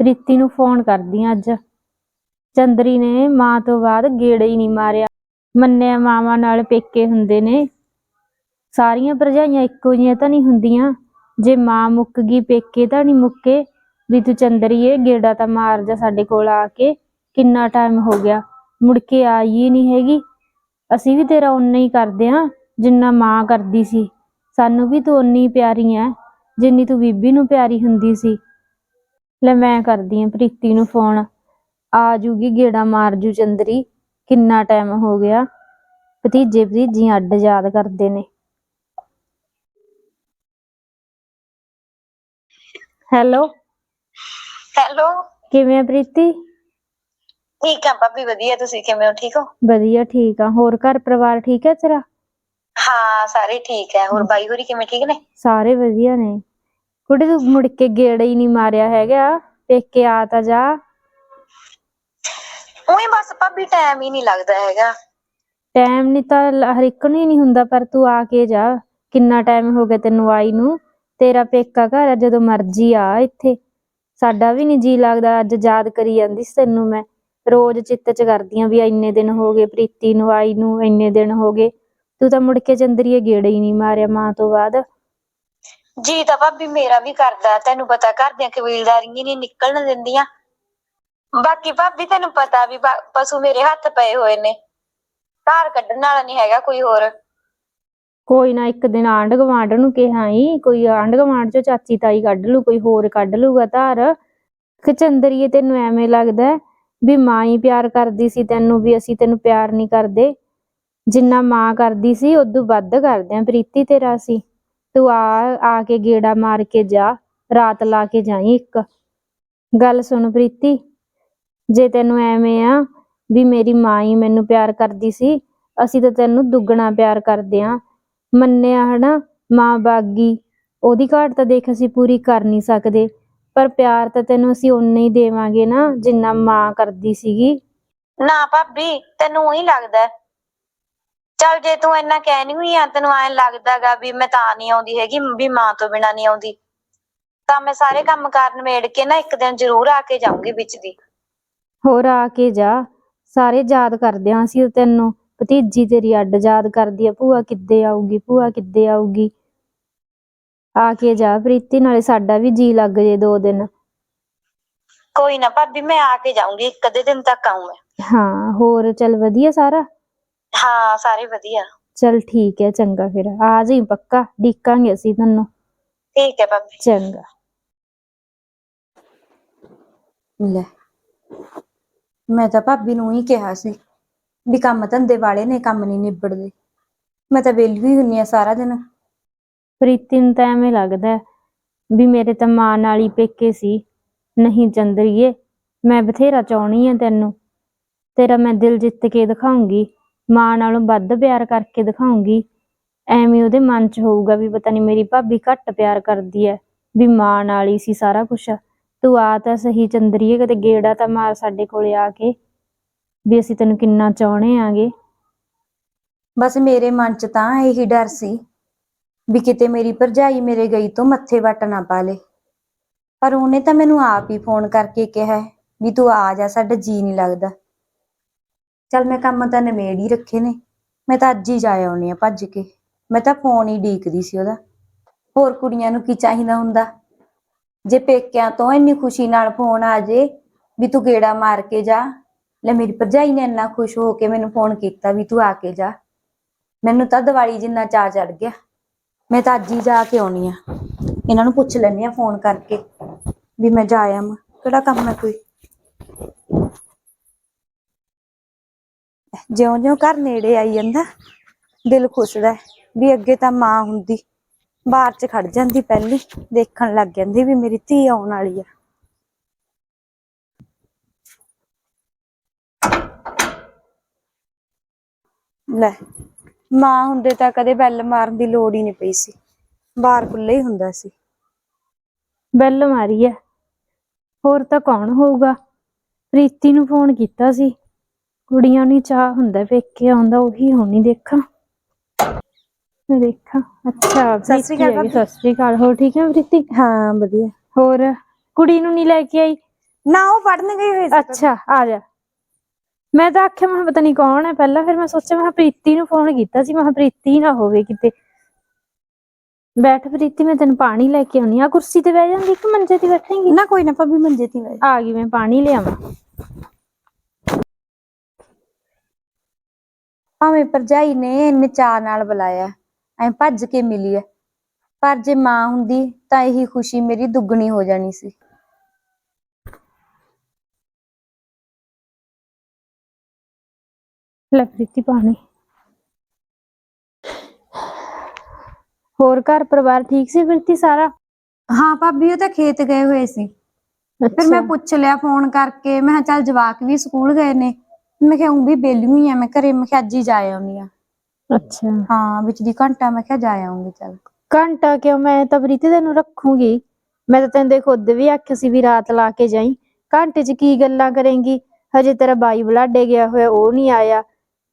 ਪ੍ਰੀਤੀ ਨੂੰ ਫੋਨ ਕਰਦੀ ਆਂ ਅੱਜ। ਚੰਦਰੀ ਨੇ ਮਾਂ ਤੋਂ ਬਾਅਦ ਗੇੜਾ ਹੀ ਨਹੀਂ ਮਾਰਿਆ। ਮੰਨਿਆ ਮਾਵਾਂ ਨਾਲ ਪੇਕੇ ਹੁੰਦੇ ਨੇ। ਸਾਰੀਆਂ ਭਰਜਾਈਆਂ ਇੱਕੋ ਜਿਹੀਆਂ ਤਾਂ ਨਹੀਂ ਹੁੰਦੀਆਂ। ਜੇ ਮਾਂ ਮੁੱਕ ਗਈ ਪੇਕੇ ਤਾਂ ਨਹੀਂ ਮੁੱਕੇ। ਵੀ ਤੂੰ ਚੰਦਰੀਏ, ਗੇੜਾ ਤਾਂ ਮਾਰ ਜਾ ਸਾਡੇ ਕੋਲ ਆ ਕੇ। ਕਿੰਨਾ ਟਾਈਮ ਹੋ ਗਿਆ। ਮੁੜ ਕੇ ਆਈ ਹੀ ਨਹੀਂ ਹੈਗੀ। ਅਸੀਂ ਵੀ ਤੇਰਾ ਓਨਾ ਹੀ ਕਰਦੇ ਆਂ, ਜਿੰਨਾ ਮਾਂ ਕਰਦੀ ਸੀ। ਸਾਨੂੰ ਵੀ ਤੂੰ ਓਨੀ ਹੀ ਪਿਆਰੀ ਐ, ਜਿੰਨੀ ਤੂੰ ਬੀਬੀ ਨੂੰ ਪਿਆਰੀ ਹੁੰਦੀ ਸੀ। ਲੈ ਮੈਂ ਕਰਦੀ ਆਂ ਪ੍ਰੀਤੀ ਨੂੰ ਫੋਨ ਆ ਜੂਗੀ ਗੇੜਾ ਮਾਰ ਜੂ ਚੰਦਰੀ। ਕਿੰਨਾ ਟਾਈਮ ਹੋ ਗਿਆ। ਭਤੀਜੇ ਭਤੀਜੀਆਂ ਅੱਡ ਯਾਦ ਕਰਦੇ ਨੇ। ਹੈਲੋ ਹੈਲੋ ਕਿਵੇਂ ਆ ਪ੍ਰੀਤੀ? ਠੀਕ ਆ ਭਾਬੀ ਵਧੀਆ। ਤੁਸੀਂ ਕਿਵੇਂ ਹੋ? ਠੀਕ ਹੋ? ਵਧੀਆ ਠੀਕ ਆ। ਹੋਰ ਘਰ ਪਰਿਵਾਰ ਠੀਕ ਹੈ ਤੇਰਾ? ਹਾਂ ਸਾਰੇ ਠੀਕ ਹੈ ਹੋਰ ਬਾਈ ਹੋਰੀ ਕਿਵੇਂ? ਠੀਕ ਨੇ? ਸਾਰੇ ਵਧੀਆ ਨੇ। ਕੁੜੇ ਤੂੰ ਮੁੜ ਕੇ ਗੇੜਾ ਹੀ ਨਹੀਂ ਮਾਰਿਆ ਹੈਗਾ ਪੇਕੇ ਆ ਤਾਂ ਜਾ। ਉਹੀ ਬਸ ਭਾਬੀ ਟਾਈਮ ਹੀ ਨਹੀਂ ਲੱਗਦਾ ਹੈਗਾ। ਟਾਈਮ ਨਹੀਂ ਤਾਂ ਲ- ਹਰ ਇੱਕ ਨੂੰ ਹੀ ਨਹੀਂ ਹੁੰਦਾ ਪਰ ਤੂੰ ਆ ਕੇ ਜਾ। ਕਿੰਨਾ ਟਾਈਮ ਹੋ ਗਿਆ ਤੈਨੂੰ ਆਈ ਨੂੰ? ਤੇਰਾ ਪੇਕਾ ਘਰ ਆ ਜਦੋਂ ਮਰਜ਼ੀ ਆ ਇੱਥੇ। ਸਾਡਾ ਵੀ ਨਹੀਂ ਜੀ ਲੱਗਦਾ ਅੱਜ ਯਾਦ ਕਰੀ ਜਾਂਦੀ ਸੀ ਤੈਨੂੰ ਮੈਂ। ਰੋਜ਼ ਚਿੱਤ ਚ ਕਰਦੀਆਂ ਵੀ ਇੰਨੇ ਦਿਨ ਹੋ ਗਏ ਪ੍ਰੀਤੀ ਨੂੰ ਆਈ ਨੂੰ ਇੰਨੇ ਦਿਨ ਹੋ ਗਏ। ਤੂੰ ਤਾਂ ਮੁੜ ਕੇ ਚੰਦਰੀਏ ਗੇੜਾ ਹੀ ਨਹੀਂ ਮਾਰਿਆ ਮਾਂ ਤੋਂ ਬਾਅਦ। ਜੀ ਤਾਂ ਭਾਬੀ ਮੇਰਾ ਵੀ ਕਰਦਾ, ਤੈਨੂੰ ਪਤਾ ਘਰ ਦੀਆਂ ਕਬੀਲਦਾਰੀਆਂ ਨਹੀਂ ਨਿਕਲਣ ਦਿੰਦੀਆਂ। ਬਾਕੀ ਭਾਬੀ ਤੈਨੂੰ ਪਤਾ ਵੀ ਬਾ- ਪਸ਼ੂ ਮੇਰੇ ਹੱਥ ਪਏ ਹੋਏ ਨੇ। ਧਾਰ ਕੱਢਣ ਵਾਲਾ ਨਹੀਂ ਹੈਗਾ ਕੋਈ ਹੋਰ। ਕੋਈ ਨਾ, ਇੱਕ ਦਿਨ ਆਂਢ ਗੁਆਂਢ ਨੂੰ ਕਿਹਾ ਹੀ ਕੋਈ ਆਂਢ ਗੁਆਂਢ ਚੋਂ ਚਾਚੀ ਤਾਈ ਕੱਢ ਲੂ ਕੋਈ ਹੋਰ ਕੱਢ ਲੂਗਾ ਧਾਰ। ਖਚੰਦਰੀਏ ਤੈਨੂੰ ਐਵੇਂ ਲੱਗਦਾ ਹੈ ਵੀ ਮਾਂ ਹੀ ਪਿਆਰ ਕਰਦੀ ਸੀ ਤੈਨੂੰ, ਵੀ ਅਸੀਂ ਤੈਨੂੰ ਪਿਆਰ ਨਹੀਂ ਕਰਦੇ। ਜਿੰਨਾ ਮਾਂ ਕਰਦੀ ਸੀ, ਉਦੋਂ ਵੱਧ ਕਰਦੇ ਆ ਪ੍ਰੀਤੀ ਤੇਰਾ ਸੀ। ਤੂੰ ਆ ਆ ਕੇ ਗੇੜਾ ਮਾਰ ਕੇ ਜਾ, ਰਾਤ ਲਾ ਕੇ ਜਾਈ ਇੱਕ। ਗੱਲ ਸੁਣ ਪ੍ਰੀਤੀ, ਜੇ ਤੈਨੂੰ ਐਵੇਂ ਆ ਵੀ ਮੇਰੀ ਮਾਂ ਹੀ ਮੈਨੂੰ ਪਿਆਰ ਕਰਦੀ ਸੀ, ਅਸੀਂ ਤਾਂ ਤੈਨੂੰ ਦੁੱਗਣਾ ਪਿਆਰ ਕਰਦੇ ਆ। ਮੰਨਿਆ ਹਨਾ, ਮਾਂ ਬਾਗੀ, ਉਹਦੀ ਘਾਟ ਤਾਂ ਦੇਖ ਅਸੀਂ ਪੂਰੀ ਕਰ ਨਹੀਂ ਸਕਦੇ, ਪਰ ਪਿਆਰ ਤਾਂ ਤੈਨੂੰ ਅਸੀਂ ਓਨਾ ਹੀ ਦੇਵਾਂਗੇ ਨਾ, ਜਿੰਨਾ ਮਾਂ ਕਰਦੀ ਸੀਗੀ। ਨਾ ਭਾਬੀ, ਤੈਨੂੰ ਉਹੀ ਲੱਗਦਾ ਹੈ। ਚੱਲ ਜੇ ਤੂੰ ਇੰਨਾ ਕਹਿ ਨਹੀਂ ਹੋਈ ਆ ਤੈਨੂੰ ਐਂ ਲੱਗਦਾਗਾ ਵੀ ਮੈਂ ਤਾਂ ਨਹੀਂ ਆਉਂਦੀ ਹੈਗੀ ਵੀ ਮਾਂ ਤੋਂ ਬਿਨਾ ਨਹੀਂ ਆਉਂਦੀ। ਤਾਂ ਮੈਂ ਸਾਰੇ ਕੰਮ ਕਾਰ ਨਿਬੇੜ ਕੇ ਨਾ ਇੱਕ ਦਿਨ ਜ਼ਰੂਰ ਆ ਕੇ ਜਾਊਂਗੀ ਵਿੱਚ ਦੀ। ਹੋਰ ਆ ਕੇ ਜਾ। ਸਾਰੇ ਯਾਦ ਕਰਦੇ ਆ ਅਸੀਂ ਤੈਨੂੰ। ਭਤੀਜੀ ਤੇਰੀ ਅੱਡ ਯਾਦ ਕਰਦੀ ਆ ਭੂਆ ਕਿੱਦੇ ਆਊਗੀ ਭੂਆ ਕਿੱਦੇ ਆਊਗੀ। ਆ ਕੇ ਜਾ ਪ੍ਰੀਤੀ ਨਾਲੇ ਸਾਡਾ ਵੀ ਜੀ ਲੱਗ ਜੇ ਦੋ ਦਿਨ। ਕੋਈ ਨਾ ਭਾਬੀ ਮੈਂ ਆ ਕੇ ਜਾਊਂਗੀ ਇੱਕ ਅੱਧੇ ਦਿਨ ਤੱਕ ਆਊਂ ਮੈਂ। ਹਾਂ ਹੋਰ ਚੱਲ ਵਧੀਆ ਸਾਰਾ। ਹਾਂ ਸਾਰੇ ਵਧੀਆ। ਚੱਲ ਠੀਕ ਹੈ ਚੰਗਾ ਫਿਰ। ਆ ਜਾਈ ਪੱਕਾ ਡੀਕਾਂਗੇ ਅਸੀਂ ਤੈਨੂੰ। ਠੀਕ ਹੈ ਭਾਬੀ। ਚੰਗਾ। ਲੈ ਮੈਂ ਤਾਂ ਭਾਬੀ ਨੂੰ ਹੀ ਕਿਹਾ ਸੀ ਵੀ ਕੰਮ ਧੰਦੇ ਵਾਲੇ ਨੇ ਕੰਮ ਨਹੀਂ ਨਿਬੜਦੇ। ਮੈਂ ਤਾਂ ਵਿਹਲੀ ਹੀ ਹੁੰਨੀ ਆ ਸਾਰਾ ਦਿਨ। ਪ੍ਰੀਤੀ ਨੂੰ ਤਾਂ ਐਵੇਂ ਲੱਗਦਾ ਹੈ ਵੀ ਮੇਰੇ ਤਾਂ ਮਾਂ ਨਾਲ ਹੀ ਪੇਕੇ ਸੀ। ਨਹੀਂ ਚੰਦਰੀਏ ਮੈਂ ਬਥੇਰਾ ਚਾਹਣੀ ਆ ਤੈਨੂੰ। ਤੇਰਾ ਮੈਂ ਦਿਲ ਜਿੱਤ ਕੇ ਦਿਖਾਉਂਗੀ। ਮਾਂ ਨਾਲੋਂ ਵੱਧ ਪਿਆਰ ਕਰਕੇ ਦਿਖਾਉਂਗੀ। ਐਵੇਂ ਉਹਦੇ ਮਨ 'ਚ ਹੋਊਗਾ ਵੀ ਪਤਾ ਨਹੀਂ ਮੇਰੀ ਭਾਬੀ ਘੱਟ ਪਿਆਰ ਕਰਦੀ ਐ, ਵੀ ਮਾਂ ਨਾਲ ਹੀ ਸੀ ਸਾਰਾ ਕੁਝ ਤੂੰ ਆ ਤਾਂ ਸਹੀ ਚੰਦਰੀਏ ਕਦੇ ਗੇੜਾ ਤਾਂ ਮਾਰ ਸਾਡੇ ਕੋਲੇ ਆ ਕੇ। ਵੀ ਅਸੀਂ ਤੈਨੂੰ ਕਿੰਨਾ ਚਾਹਣੇ ਆਂਗੇ। ਬਸ ਮੇਰੇ ਮਨ 'ਚ ਤਾਂ ਇਹੀ ਡਰ ਸੀ, ਵੀ ਕਿਤੇ ਮੇਰੀ ਭਰਜਾਈ ਮੇਰੇ ਗਈ ਤੋਂ ਮੱਥੇ ਵੱਟ ਨਾ ਪਾ ਲੇ। ਪਰ ਉਹਨੇ ਤਾਂ ਮੈਨੂੰ ਆਪ ਹੀ ਫੋਨ ਕਰਕੇ ਕਿਹਾ, ਵੀ ਤੂੰ ਆ ਜਾ, ਸਾਡਾ ਜੀ ਨਹੀਂ ਲੱਗਦਾ। ਚੱਲ ਮੈਂ ਕੰਮ ਤਾਂ ਨਿਬੇੜ ਹੀ ਰੱਖੇ ਨੇ। ਮੈਂ ਤਾਂ ਅੱਜ ਹੀ ਜਾ ਆਉਣੀ ਆ ਭੱਜ ਕੇ। ਮੈਂ ਤਾਂ ਫੋਨ ਹੀ ਡੀਕਦੀ ਸੀ ਉਹਦਾ। ਹੋਰ ਕੁੜੀਆਂ ਨੂੰ ਕੀ ਚਾਹੀਦਾ ਹੁੰਦਾ? ਜੇ ਪੇਕਿਆਂ ਤੋਂ ਇੰਨੀ ਖੁਸ਼ੀ ਨਾਲ ਫੋਨ ਆ ਜੇ ਵੀ ਤੂੰ ਗੇੜਾ ਮਾਰ ਕੇ ਜਾ। ਲੈ ਮੇਰੀ ਭਰਜਾਈ ਨੇ ਇੰਨਾ ਖੁਸ਼ ਹੋ ਕੇ ਮੈਨੂੰ ਫੋਨ ਕੀਤਾ ਵੀ ਤੂੰ ਆ ਕੇ ਜਾ। ਮੈਨੂੰ ਤਾਂ ਦੀਵਾਲੀ ਜਿੰਨਾ ਚਾਅ ਚੜ ਗਿਆ। ਮੈਂ ਤਾਂ ਅੱਜ ਹੀ ਜਾ ਕੇ ਆਉਣੀ ਆ ਇਹਨਾਂ ਨੂੰ ਪੁੱਛ ਲੈਣੀ ਆ ਫੋਨ ਕਰਕੇ ਵੀ ਮੈਂ ਜਾ ਆਵਾਂ। ਕਿਹੜਾ ਕੰਮ ਹੈ ਕੋਈ? ਜਿਉਂ-ਜਿਉਂ ਘਰ ਨੇੜੇ ਆਈ ਜਾਂਦਾ, ਦਿਲ ਖੁਸ਼ਦਾ ਹੈ ਵੀ ਅੱਗੇ ਤਾਂ ਮਾਂ ਹੁੰਦੀ। ਬਾਹਰ 'ਚ ਖੜ ਜਾਂਦੀ ਪਹਿਲੀ, ਦੇਖਣ ਲੱਗ ਜਾਂਦੀ ਵੀ ਮੇਰੀ ਧੀ ਆਉਣ ਵਾਲੀ ਆ। ਲੈ, ਮਾਂ ਹੁੰਦੇ ਤਾਂ ਕਦੇ ਬੈਲ ਮਾਰਨ ਦੀ ਲੋੜ ਹੀ ਨਹੀਂ ਪਈ ਸੀ। ਬਾਹਰ ਖੁੱਲੇ ਹੀ ਹੁੰਦਾ ਸੀ। ਬੈਲ ਮਾਰੀ ਐ ਹੋਰ ਤਾਂ ਕੌਣ ਹੋਊਗਾ? ਪ੍ਰੀਤੀ ਨੂੰ ਫੋਨ ਕੀਤਾ ਸੀ। ਕੁੜੀਆਂ ਨੂੰ ਚਾਹ ਹੁੰਦਾ ਪੇਕੇ ਆਉਂਦਾ ਉਹੀ ਹੋਣੀ ਦੇਖਾਂ। ਦੇਖਾਂ। ਅੱਛਾ ਸਤਿ ਸ਼੍ਰੀ ਅਕਾਲ ਭਾਬੀ। ਸਤਿ ਸ਼੍ਰੀ ਅਕਾਲ। ਹੋਰ ਠੀਕ ਹੈ ਪ੍ਰੀਤੀ? ਹਾਂ ਵਧੀਆ। ਹੋਰ ਕੁੜੀ ਨੂੰ ਨਹੀਂ ਲੈ ਕੇ ਆਈ? ਨਾ ਉਹ ਪੜਨ ਗਈ ਹੋਈ ਸੀ। ਅੱਛਾ ਆ ਜਾ। ਮੈਂ ਤਾਂ ਆਖਿਆ ਮੈਂ ਪਤਾ ਨਹੀਂ ਕੌਣ ਹੈ ਪਹਿਲਾਂ ਫਿਰ ਮੈਂ ਸੋਚਿਆ ਮੈਂ ਕਿਹਾ ਪ੍ਰੀਤੀ ਨੂੰ ਫੋਨ ਕੀਤਾ ਸੀ ਮੈਂ ਕਿਹਾ ਪ੍ਰੀਤੀ ਨਾ ਹੋਵੇ ਕਿਤੇ। ਬੈਠ ਪ੍ਰੀਤੀ ਮੈਂ ਤੈਨੂੰ ਪਾਣੀ ਲੈ ਕੇ ਆਉਣੀ ਆ। ਕੁਰਸੀ ਤੇ ਬਹਿ ਜਾਂਦੀ ਕਿ ਮੰਜੇ ਤੇ ਬੈਠੇਂਗੀ? ਨਾ ਕੋਈ ਨਾ ਭਾਬੀ ਮੰਜੇ ਤੇ ਬਹਿ ਆ ਗਈ ਮੈਂ ਪਾਣੀ ਲਿਆਵਾਂ। ਭਾਵੇਂ ਭਰਜਾਈ ਨੇ ਇੰਨੇ ਚਾਅ ਨਾਲ ਬੁਲਾਇਆ ਐ ਭੱਜ ਕੇ ਮਿਲੀ ਐ। ਪਰ ਜੇ ਮਾਂ ਹੁੰਦੀ ਤਾਂ ਇਹੀ ਖੁਸ਼ੀ ਮੇਰੀ ਦੁੱਗਣੀ ਹੋ ਜਾਣੀ ਸੀ। ਲੈ ਪ੍ਰੀਤੀ ਪਾਣੀ। ਹੋਰ ਘਰ ਪਰਿਵਾਰ ਠੀਕ ਸੀ ਪ੍ਰੀਤੀ ਸਾਰਾ? ਹਾਂ ਭਾਬੀ ਉਹ ਤਾਂ ਖੇਤ ਗਏ ਹੋਏ ਸੀ। ਫਿਰ ਮੈਂ ਪੁੱਛ ਲਿਆ ਫੋਨ ਕਰਕੇ ਮੈਂ ਕਿਹਾ ਚੱਲ ਜਵਾਕ ਵੀ ਸਕੂਲ ਗਏ ਨੇ। ਮੈਂ ਕਿਹਾ ਉਹ ਵੀ ਬੇਲੀ ਹੋਈ ਆ ਮੈਂ ਘਰੇ ਮੈਂ ਕਿਹਾ ਅੱਜ ਹੀ ਜਾ ਆਉਣੀ ਆ। ਅੱਛਾ। ਹਾਂ ਵਿੱਚ ਦੀ ਘੰਟਾ ਮੈਂ ਕਿਹਾ ਜਾ ਆਉਂਗੀ ਚੱਲ। ਘੰਟਾ ਕਿਉਂ? ਮੈਂ ਤਾਂ ਪ੍ਰੀਤੀ ਤੈਨੂੰ ਰੱਖੂਗੀ। ਮੈਂ ਤਾਂ ਤੈਨੂੰ ਦੇ ਖੁਦ ਵੀ ਆਖਿਆ ਸੀ ਵੀ ਰਾਤ ਲਾ ਕੇ ਜਾਈ। ਘੰਟੇ 'ਚ ਕੀ ਗੱਲਾਂ ਕਰੇਂਗੀ? ਹਜੇ ਤੇਰਾ ਬਾਈ ਬਲਾਡੇ ਗਿਆ ਹੋਇਆ ਉਹ ਨਹੀਂ ਆਇਆ।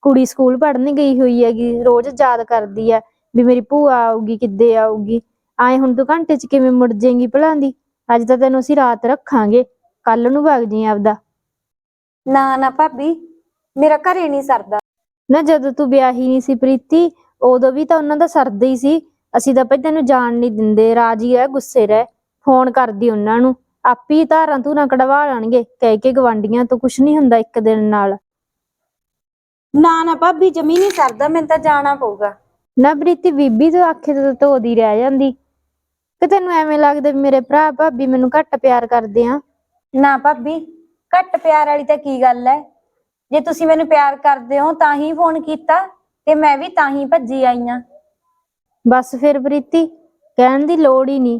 ਕੁੜੀ ਸਕੂਲ ਪੜ੍ਹਨ ਗਈ ਹੋਈ ਹੈਗੀ ਰੋਜ਼ ਯਾਦ ਕਰਦੀ ਆ ਵੀ ਮੇਰੀ ਭੂਆ ਆਊਗੀ ਕਿੱਦੇ ਆਊਗੀ। ਆਏ ਹੁਣ ਤੂੰ ਘੰਟੇ 'ਚ ਕਿਵੇਂ ਮੁੜ ਜਾਏਂਗੀ ਭਲਾਂ ਦੀ ਅੱਜ ਤਾਂ ਤੈਨੂੰ ਅਸੀਂ ਰਾਤ ਰੱਖਾਂਗੇ। ਕੱਲ ਨੂੰ ਵਗ ਜੀ ਆਪਦਾ। ਨਾ ਨਾ ਭਾਬੀ। ਮੇਰਾ ਘਰੇ ਨਹੀਂ ਸਰਦਾ। ਨਾ ਜਦੋਂ ਤੂੰ ਵਿਆਹੀ ਨਹੀਂ ਸੀ ਪ੍ਰੀਤੀ ਉਦੋਂ ਵੀ ਤਾਂ ਉਹਨਾਂ ਦਾ ਸਰਦਾ ਹੀ ਸੀ। ਅਸੀਂ ਤਾਂ ਭਾਈ ਤੈਨੂੰ ਜਾਣ ਨਹੀਂ ਦਿੰਦੇ ਰਾਜੀ ਰਹਿ ਗੁੱਸੇ ਰਹਿ। ਫੋਨ ਕਰਦੀ ਉਹਨਾਂ ਨੂੰ ਆਪੀ ਧਾਰਾਂ ਧੂਰਾਂ ਕਢਵਾ ਲੈਣਗੇ ਕਹਿ ਕੇ ਗਵਾਂਡੀਆਂ ਤੋਂ ਕੁਛ ਨਹੀਂ ਹੁੰਦਾ ਇੱਕ ਦਿਨ ਨਾਲ। ਨਾ ਨਾ ਭਾਬੀ ਜਮੀ ਨਹੀਂ ਸਰਦਾ ਮੈਨੂੰ ਤਾਂ ਜਾਣਾ ਪਊਗਾ। ਨਾ ਪ੍ਰੀਤੀ ਬੀਬੀ ਤੋਂ ਆਖੇ ਤੋਂ ਧੋਦੀ ਰਹਿ ਜਾਂਦੀ। ਕਿ ਤੈਨੂੰ ਐਵੇਂ ਲੱਗਦਾ ਵੀ ਮੇਰੇ ਭਰਾ ਭਾਬੀ ਮੈਨੂੰ ਘੱਟ ਪਿਆਰ ਕਰਦੇ ਆ? ਨਾ ਭਾਬੀ ਘੱਟ ਪਿਆਰ ਵਾਲੀ ਤਾਂ ਕੀ ਗੱਲ ਹੈ ਜੇ ਤੁਸੀਂ ਮੈਨੂੰ ਪਿਆਰ ਕਰਦੇ ਹੋ ਤਾਂ ਹੀ ਫੋਨ ਕੀਤਾ ਤੇ ਮੈਂ ਵੀ ਤਾਂ ਹੀ ਭੱਜੀ ਆਈ ਆ। ਬਸ ਫਿਰ ਪ੍ਰੀਤੀ ਕਹਿਣ ਦੀ ਲੋੜ ਹੀ ਨਹੀਂ।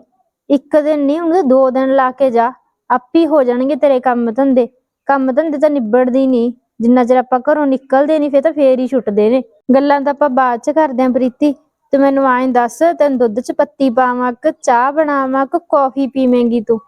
ਇੱਕ ਦਿਨ ਨਹੀਂ ਹੁਣ ਤਾਂ ਦੋ ਦਿਨ ਲਾ ਕੇ ਜਾ। ਆਪੀ ਹੋ ਜਾਣਗੇ ਤੇਰੇ ਕੰਮ ਧੰਦੇ। ਕੰਮ ਧੰਦੇ ਤਾਂ ਨਿਬੜਦੀ ਨਹੀਂ। ਜਿੰਨਾ ਚਿਰ ਆਪਾਂ ਘਰੋਂ ਨਿਕਲਦੇ ਨਹੀਂ ਫਿਰ ਤਾਂ ਫੇਰ ਹੀ ਛੁੱਟਦੇ ਨੇ। ਗੱਲਾਂ ਤਾਂ ਆਪਾਂ ਬਾਅਦ ਚ ਕਰਦੇ ਆਂ ਪ੍ਰੀਤੀ। ਤੇ ਮੈਨੂੰ ਐਂ ਦੱਸ ਤੈਨੂੰ ਦੁੱਧ ਚ ਪੱਤੀ ਪਾਵਾਂ ਕਿ ਚਾਹ ਬਣਾਵਾਂ ਕਿ ਕੌਫੀ ਪੀਵੇਂਗੀ ਤੂੰ?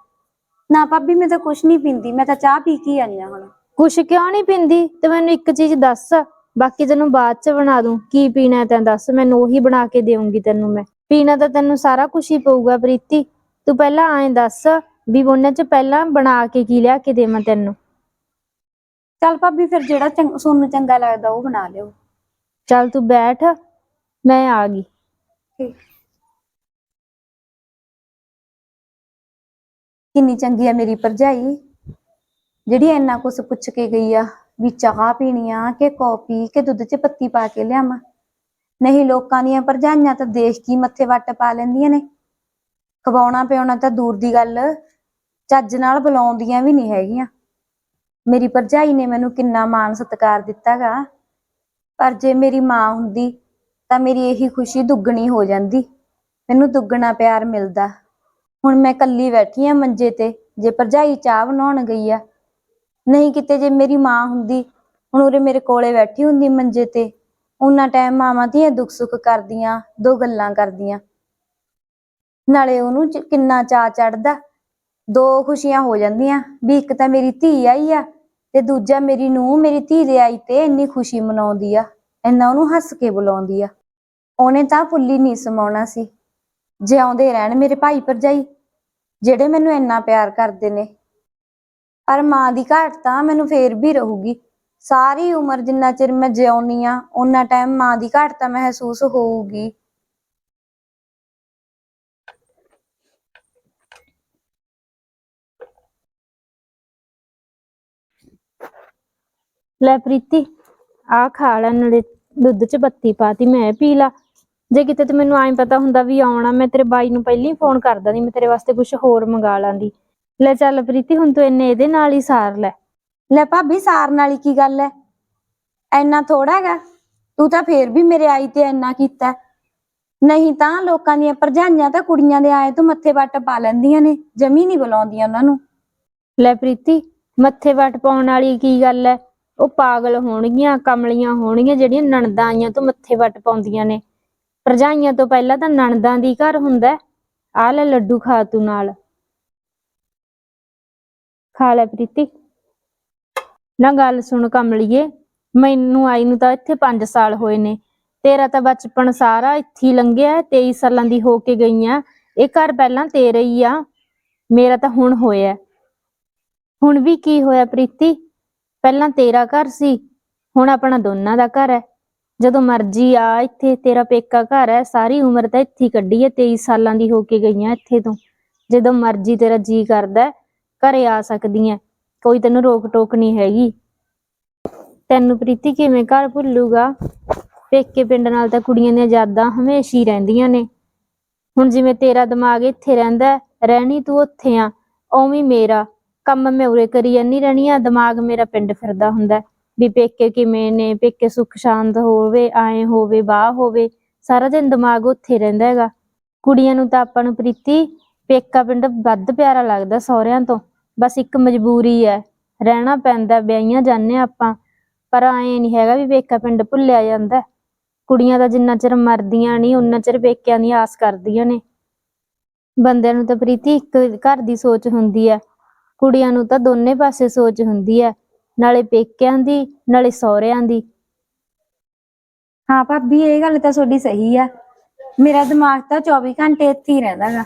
ਨਾ ਭਾਬੀ ਮੈਂ ਤਾਂ ਕੁਛ ਨਹੀਂ ਪੀਂਦੀ। ਮੈਂ ਤਾਂ ਚਾਹ ਪੀ ਕੇ ਆਈ ਆ ਹੁਣ। ਕੁਛ ਕਿਉਂ ਨਹੀਂ ਪੀਂਦੀ? ਤੇ ਮੈਨੂੰ ਇੱਕ ਚੀਜ਼ ਦੱਸ। ਬਾਕੀ ਤੈਨੂੰ ਬਾਅਦ ਚ ਬਣਾ ਦੂੰ। ਕੀ ਪੀਣਾ ਤੈਨੂੰ ਦੱਸ। ਮੈਨੂੰ ਉਹੀ ਬਣਾ ਕੇ ਦੇਵਾਂਗੀ ਤੈਨੂੰ ਮੈਂ। ਪੀਣਾ ਤਾਂ ਤੈਨੂੰ ਸਾਰਾ ਕੁਝ ਹੀ ਪਊਗਾ ਪ੍ਰੀਤੀ। ਤੂੰ ਪਹਿਲਾਂ ਐਂ ਦੱਸ ਵੀ ਉਹਨਾਂ ਚ ਪਹਿਲਾਂ ਬਣਾ ਕੇ ਕੀ ਲਿਆ ਕੇ ਦੇਵਾਂ ਤੈਨੂੰ? ਚੱਲ ਭਾਬੀ ਫਿਰ ਜਿਹੜਾ ਚੰਗ ਤੁਹਾਨੂੰ ਚੰਗਾ ਲੱਗਦਾ ਉਹ ਬਣਾ ਲਿਓ। ਚੱਲ ਤੂੰ ਬੈਠ। ਮੈਂ ਆ ਗਈ। ਕਿੰਨੀ ਚੰਗੀ ਆ ਮੇਰੀ ਭਰਜਾਈ। ਜਿਹੜੀ ਇੰਨਾ ਕੁਛ ਪੁੱਛ ਕੇ ਗਈ ਆ ਵੀ ਚਾਹ ਪੀਣੀ ਆ ਕਿ ਕੌਫੀ ਕਿ ਦੁੱਧ 'ਚ ਪੱਤੀ ਪਾ ਕੇ ਲਿਆਵਾਂ? ਨਹੀਂ, ਲੋਕਾਂ ਦੀਆਂ ਭਰਜਾਈਆਂ ਤਾਂ ਦੇਖ ਕੀ ਮੱਥੇ ਵੱਟ ਪਾ ਲੈਂਦੀਆਂ ਨੇ। ਖਵਾਉਣਾ ਪਿਆਉਣਾ ਤਾਂ ਦੂਰ ਦੀ ਗੱਲ, ਚੱਜ ਨਾਲ ਬੁਲਾਉਂਦੀਆਂ ਵੀ ਨਹੀਂ ਹੈਗੀਆਂ। ਮੇਰੀ ਭਰਜਾਈ ਨੇ ਮੈਨੂੰ ਕਿੰਨਾ ਮਾਣ ਸਤਿਕਾਰ ਦਿੱਤਾਗਾ। ਪਰ ਜੇ ਮੇਰੀ ਮਾਂ ਹੁੰਦੀ ਤਾਂ ਮੇਰੀ ਇਹੀ ਖੁਸ਼ੀ ਦੁੱਗਣੀ ਹੋ ਜਾਂਦੀ। ਮੈਨੂੰ ਦੁੱਗਣਾ ਪਿਆਰ ਮਿਲਦਾ। ਹੁਣ ਮੈਂ ਇਕੱਲੀ ਬੈਠੀ ਆ ਮੰਜੇ ਤੇ, ਜੇ ਭਰਜਾਈ ਚਾਹ ਬਣਾਉਣ ਗਈ ਆ ਨਹੀਂ ਕਿਤੇ ਜੇ ਮੇਰੀ ਮਾਂ ਹੁੰਦੀ, ਹੁਣ ਉਰੇ ਮੇਰੇ ਕੋਲੇ ਬੈਠੀ ਹੁੰਦੀ ਮੰਜੇ ਤੇ। ਉਹਨਾਂ ਟਾਈਮ ਮਾਵਾਂ ਧੀਆਂ ਦੁੱਖ ਸੁੱਖ ਕਰਦੀਆਂ, ਦੋ ਗੱਲਾਂ ਕਰਦੀਆਂ। ਨਾਲੇ ਉਹਨੂੰ ਕਿੰਨਾ ਚਾਅ ਚੜਦਾ ਦੋ ਖੁਸ਼ੀਆਂ ਹੋ ਜਾਂਦੀਆਂ, ਵੀ ਇੱਕ ਤਾਂ ਮੇਰੀ ਧੀ ਆਈ ਆ, ਤੇ ਦੂਜਾ ਮੇਰੀ ਨੂੰ ਮੇਰੀ ਧੀ ਦੇ ਆਈ ਤੇ ਇੰਨੀ ਖੁਸ਼ੀ ਮਨਾਉਂਦੀ ਆ, ਇੰਨਾ ਉਹਨੂੰ ਹੱਸ ਕੇ ਬੁਲਾਉਂਦੀ ਆ। ਉਹਨੇ ਤਾਂ ਫੁੱਲੀ ਨਹੀਂ ਸਮਾਉਣਾ ਸੀ। ਜੇ ਆਉਂਦੇ ਰਹਿਣ ਮੇਰੇ ਭਾਈ ਭਰਜਾਈ, ਜਿਹੜੇ ਮੈਨੂੰ ਇੰਨਾ ਪਿਆਰ ਕਰਦੇ ਨੇ ਪਰ ਮਾਂ ਦੀ ਘਾਟ ਤਾਂ ਮੈਨੂੰ ਫੇਰ ਵੀ ਰਹੂਗੀ। ਸਾਰੀ ਉਮਰ ਜਿੰਨਾ ਚਿਰ ਮੈਂ ਜਿਉਣੀ ਆ ਉਹਨਾਂ ਟਾਈਮ ਮਾਂ ਦੀ ਘਾਟ ਤਾਂ ਮਹਿਸੂਸ ਹੋਊਗੀ। ਲੈ ਪ੍ਰੀਤੀ ਆ ਖਾ ਲੈ, ਨਾਲੇ ਦੁੱਧ ਚ ਬੱਤੀ ਪਾਤੀ ਮੈਂ ਪੀ ਲਾ। ਜੇ ਕਿਤੇ ਤੇ ਮੈਨੂੰ ਐਂ ਪਤਾ ਹੁੰਦਾ ਵੀ ਆਉਣਾ, ਮੈਂ ਤੇਰੇ ਬਾਈ ਨੂੰ ਪਹਿਲਾਂ ਹੀ ਫੋਨ ਕਰਦਾ ਦਿੰਦੀ ਮੈਂ ਤੇਰੇ ਵਾਸਤੇ ਕੁਝ ਹੋਰ ਮੰਗਾ ਲਾਂਦੀ। ਲੈ ਚੱਲ ਪ੍ਰੀਤੀ ਹੁਣ ਤੂੰ ਇੰਨੇ ਇਹਦੇ ਨਾਲ ਹੀ ਸਾਰ ਲੈ। ਲੈ ਭਾਬੀ ਸਾਰਨ ਵਾਲੀ ਕੀ ਗੱਲ ਐ? ਐਨਾ ਥੋੜਾ ਹੈਗਾ। ਤੂੰ ਤਾਂ ਫੇਰ ਵੀ ਮੇਰੇ ਆਈ ਤੇ ਐਨਾ ਕੀਤਾ। ਨਹੀਂ ਤਾਂ ਲੋਕਾਂ ਦੀਆਂ ਭਰਜਾਈਆਂ ਤਾਂ ਕੁੜੀਆਂ ਦੇ ਆਏ ਤੋਂ ਮੱਥੇ ਵੱਟ ਪਾ ਲੈਂਦੀਆਂ ਨੇ ਜਮੀ ਨਹੀਂ ਬੁਲਾਉਂਦੀਆਂ ਉਹਨਾਂ ਨੂੰ। ਲੈ ਪ੍ਰੀਤੀ ਮੱਥੇ ਵੱਟ ਪਾਉਣ ਵਾਲੀ ਕੀ ਗੱਲ ਐ? ਉਹ ਪਾਗਲ ਹੋਣਗੀਆਂ ਕਮਲੀਆਂ ਹੋਣਗੀਆਂ ਜਿਹੜੀਆਂ ਨਣਦਾਂ ਆਈਆਂ ਤੋਂ ਮੱਥੇ ਵੱਟ ਪਾਉਂਦੀਆਂ ਨੇ। ਭਰਜਾਈਆਂ ਤੋਂ ਪਹਿਲਾਂ ਤਾਂ ਨਣਦਾਂ ਦੀ ਘਰ ਹੁੰਦਾ ਆ ਲੈ ਲੱਡੂ ਖਾ ਤੂੰ ਨਾਲ। ਖਾ ਲੈ ਪ੍ਰੀਤੀ। ਨਾ ਗੱਲ ਸੁਣ ਕਮਲੀਏ, ਮੈਨੂੰ ਆਈ ਨੂੰ ਤਾਂ ਇੱਥੇ 5 ਸਾਲ ਹੋਏ ਨੇ। ਤੇਰਾ ਤਾਂ ਬਚਪਨ ਸਾਰਾ ਇੱਥੇ ਹੀ ਲੰਘਿਆ 23 ਸਾਲਾਂ ਦੀ ਹੋ ਕੇ ਗਈ ਆ ਇਹ ਘਰ ਪਹਿਲਾਂ ਤੇਰਾ ਹੀ ਆ। ਮੇਰਾ ਤਾਂ ਹੁਣ ਹੋਇਆ। ਹੁਣ ਵੀ ਕੀ ਹੋਇਆ ਪ੍ਰੀਤੀ? ਪਹਿਲਾਂ ਤੇਰਾ ਘਰ ਸੀ, ਹੁਣ ਆਪਣਾ ਦੋਨਾਂ ਦਾ ਘਰ ਹੈ। ਜਦੋਂ ਮਰਜ਼ੀ ਆ, ਇੱਥੇ ਤੇਰਾ ਪੇਕਾ ਘਰ ਹੈ, ਸਾਰੀ ਉਮਰ ਤਾਂ ਇੱਥੇ ਕੱਢੀ ਹੈ 23 ਸਾਲਾਂ ਦੀ ਹੋ ਕੇ ਗਈਆਂ ਇੱਥੇ ਤੋਂ। ਜਦੋਂ ਮਰਜ਼ੀ ਤੇਰਾ ਜੀ ਕਰਦਾ ਘਰੇ ਆ ਸਕਦੀ ਹੈ ਕੋਈ ਤੈਨੂੰ ਰੋਕ ਟੋਕ ਨਹੀਂ ਹੈਗੀ। ਤੈਨੂੰ ਪ੍ਰੀਤੀ ਕਿਵੇਂ ਘਰ ਭੁੱਲੂਗਾ? ਪੇਕੇ ਪਿੰਡ ਨਾਲ ਤਾਂ ਕੁੜੀਆਂ ਦੀਆਂ ਯਾਦਾਂ ਹਮੇਸ਼ਾ ਹੀ ਰਹਿੰਦੀਆਂ ਨੇ। ਹੁਣ ਜਿਵੇਂ ਤੇਰਾ ਦਿਮਾਗ ਇੱਥੇ ਰਹਿੰਦਾ ਰਹਿਣੀ ਤੂੰ ਉੱਥੇ ਆ, ਉਵੇਂ ਮੇਰਾ। ਕੰਮ ਮੈਂ ਉਰੇ ਕਰੀ ਜਾਂਦੀ ਰਹਿਣੀ ਆ, ਦਿਮਾਗ ਮੇਰਾ ਪਿੰਡ ਫਿਰਦਾ ਹੁੰਦਾ ਵੀ ਪੇਕੇ ਕਿਵੇਂ ਨੇ, ਪੇਕੇ ਸੁੱਖ ਸ਼ਾਂਤ ਹੋਵੇ, ਆਏ ਹੋਵੇ ਬਾਹ ਹੋਵੇ, ਸਾਰਾ ਦਿਨ ਦਿਮਾਗ ਉੱਥੇ ਰਹਿੰਦਾ ਹੈਗਾ। ਕੁੜੀਆਂ ਨੂੰ ਤਾਂ ਆਪਾਂ ਨੂੰ ਪ੍ਰੀਤੀ ਪੇਕਾ ਪਿੰਡ ਵੱਧ ਪਿਆਰਾ ਲੱਗਦਾ ਸਹੁਰਿਆਂ ਤੋਂ। ਬਸ ਇੱਕ ਮਜਬੂਰੀ ਹੈ ਰਹਿਣਾ ਪੈਂਦਾ ਵਿਆਹੀਆਂ ਜਾਂਦੇ ਆਪਾਂ। ਪਰ ਐਂ ਨਹੀਂ ਹੈਗਾ ਵੀ ਪੇਕਾ ਪਿੰਡ ਭੁੱਲਿਆ ਜਾਂਦਾ। ਕੁੜੀਆਂ ਤਾਂ ਜਿੰਨਾ ਚਿਰ ਮਰਦੀਆਂ ਨਹੀਂ ਉਨਾ ਚਿਰ ਪੇਕਿਆਂ ਦੀ ਆਸ ਕਰਦੀਆਂ ਨੇ। ਬੰਦਿਆਂ ਨੂੰ ਤਾਂ ਪ੍ਰੀਤੀ ਇੱਕ ਘਰ ਦੀ ਸੋਚ ਹੁੰਦੀ ਹੈ ਕੁੜੀਆਂ ਨੂੰ ਤਾਂ ਦੋਨੇ ਪਾਸੇ ਸੋਚ ਹੁੰਦੀ ਹੈ ਨਾਲੇ ਪੇਕਿਆਂ ਦੀ, ਨਾਲੇ ਸਹੁਰਿਆਂ ਦੀ। ਹਾਂ ਭਾਬੀ, ਇਹ ਗੱਲ ਤਾਂ ਤੁਹਾਡੀ ਸਹੀ ਆ। ਮੇਰਾ ਦਿਮਾਗ ਤਾਂ 24 ਘੰਟੇ ਇੱਥੇ ਹੀ ਰਹਿੰਦਾਗਾ।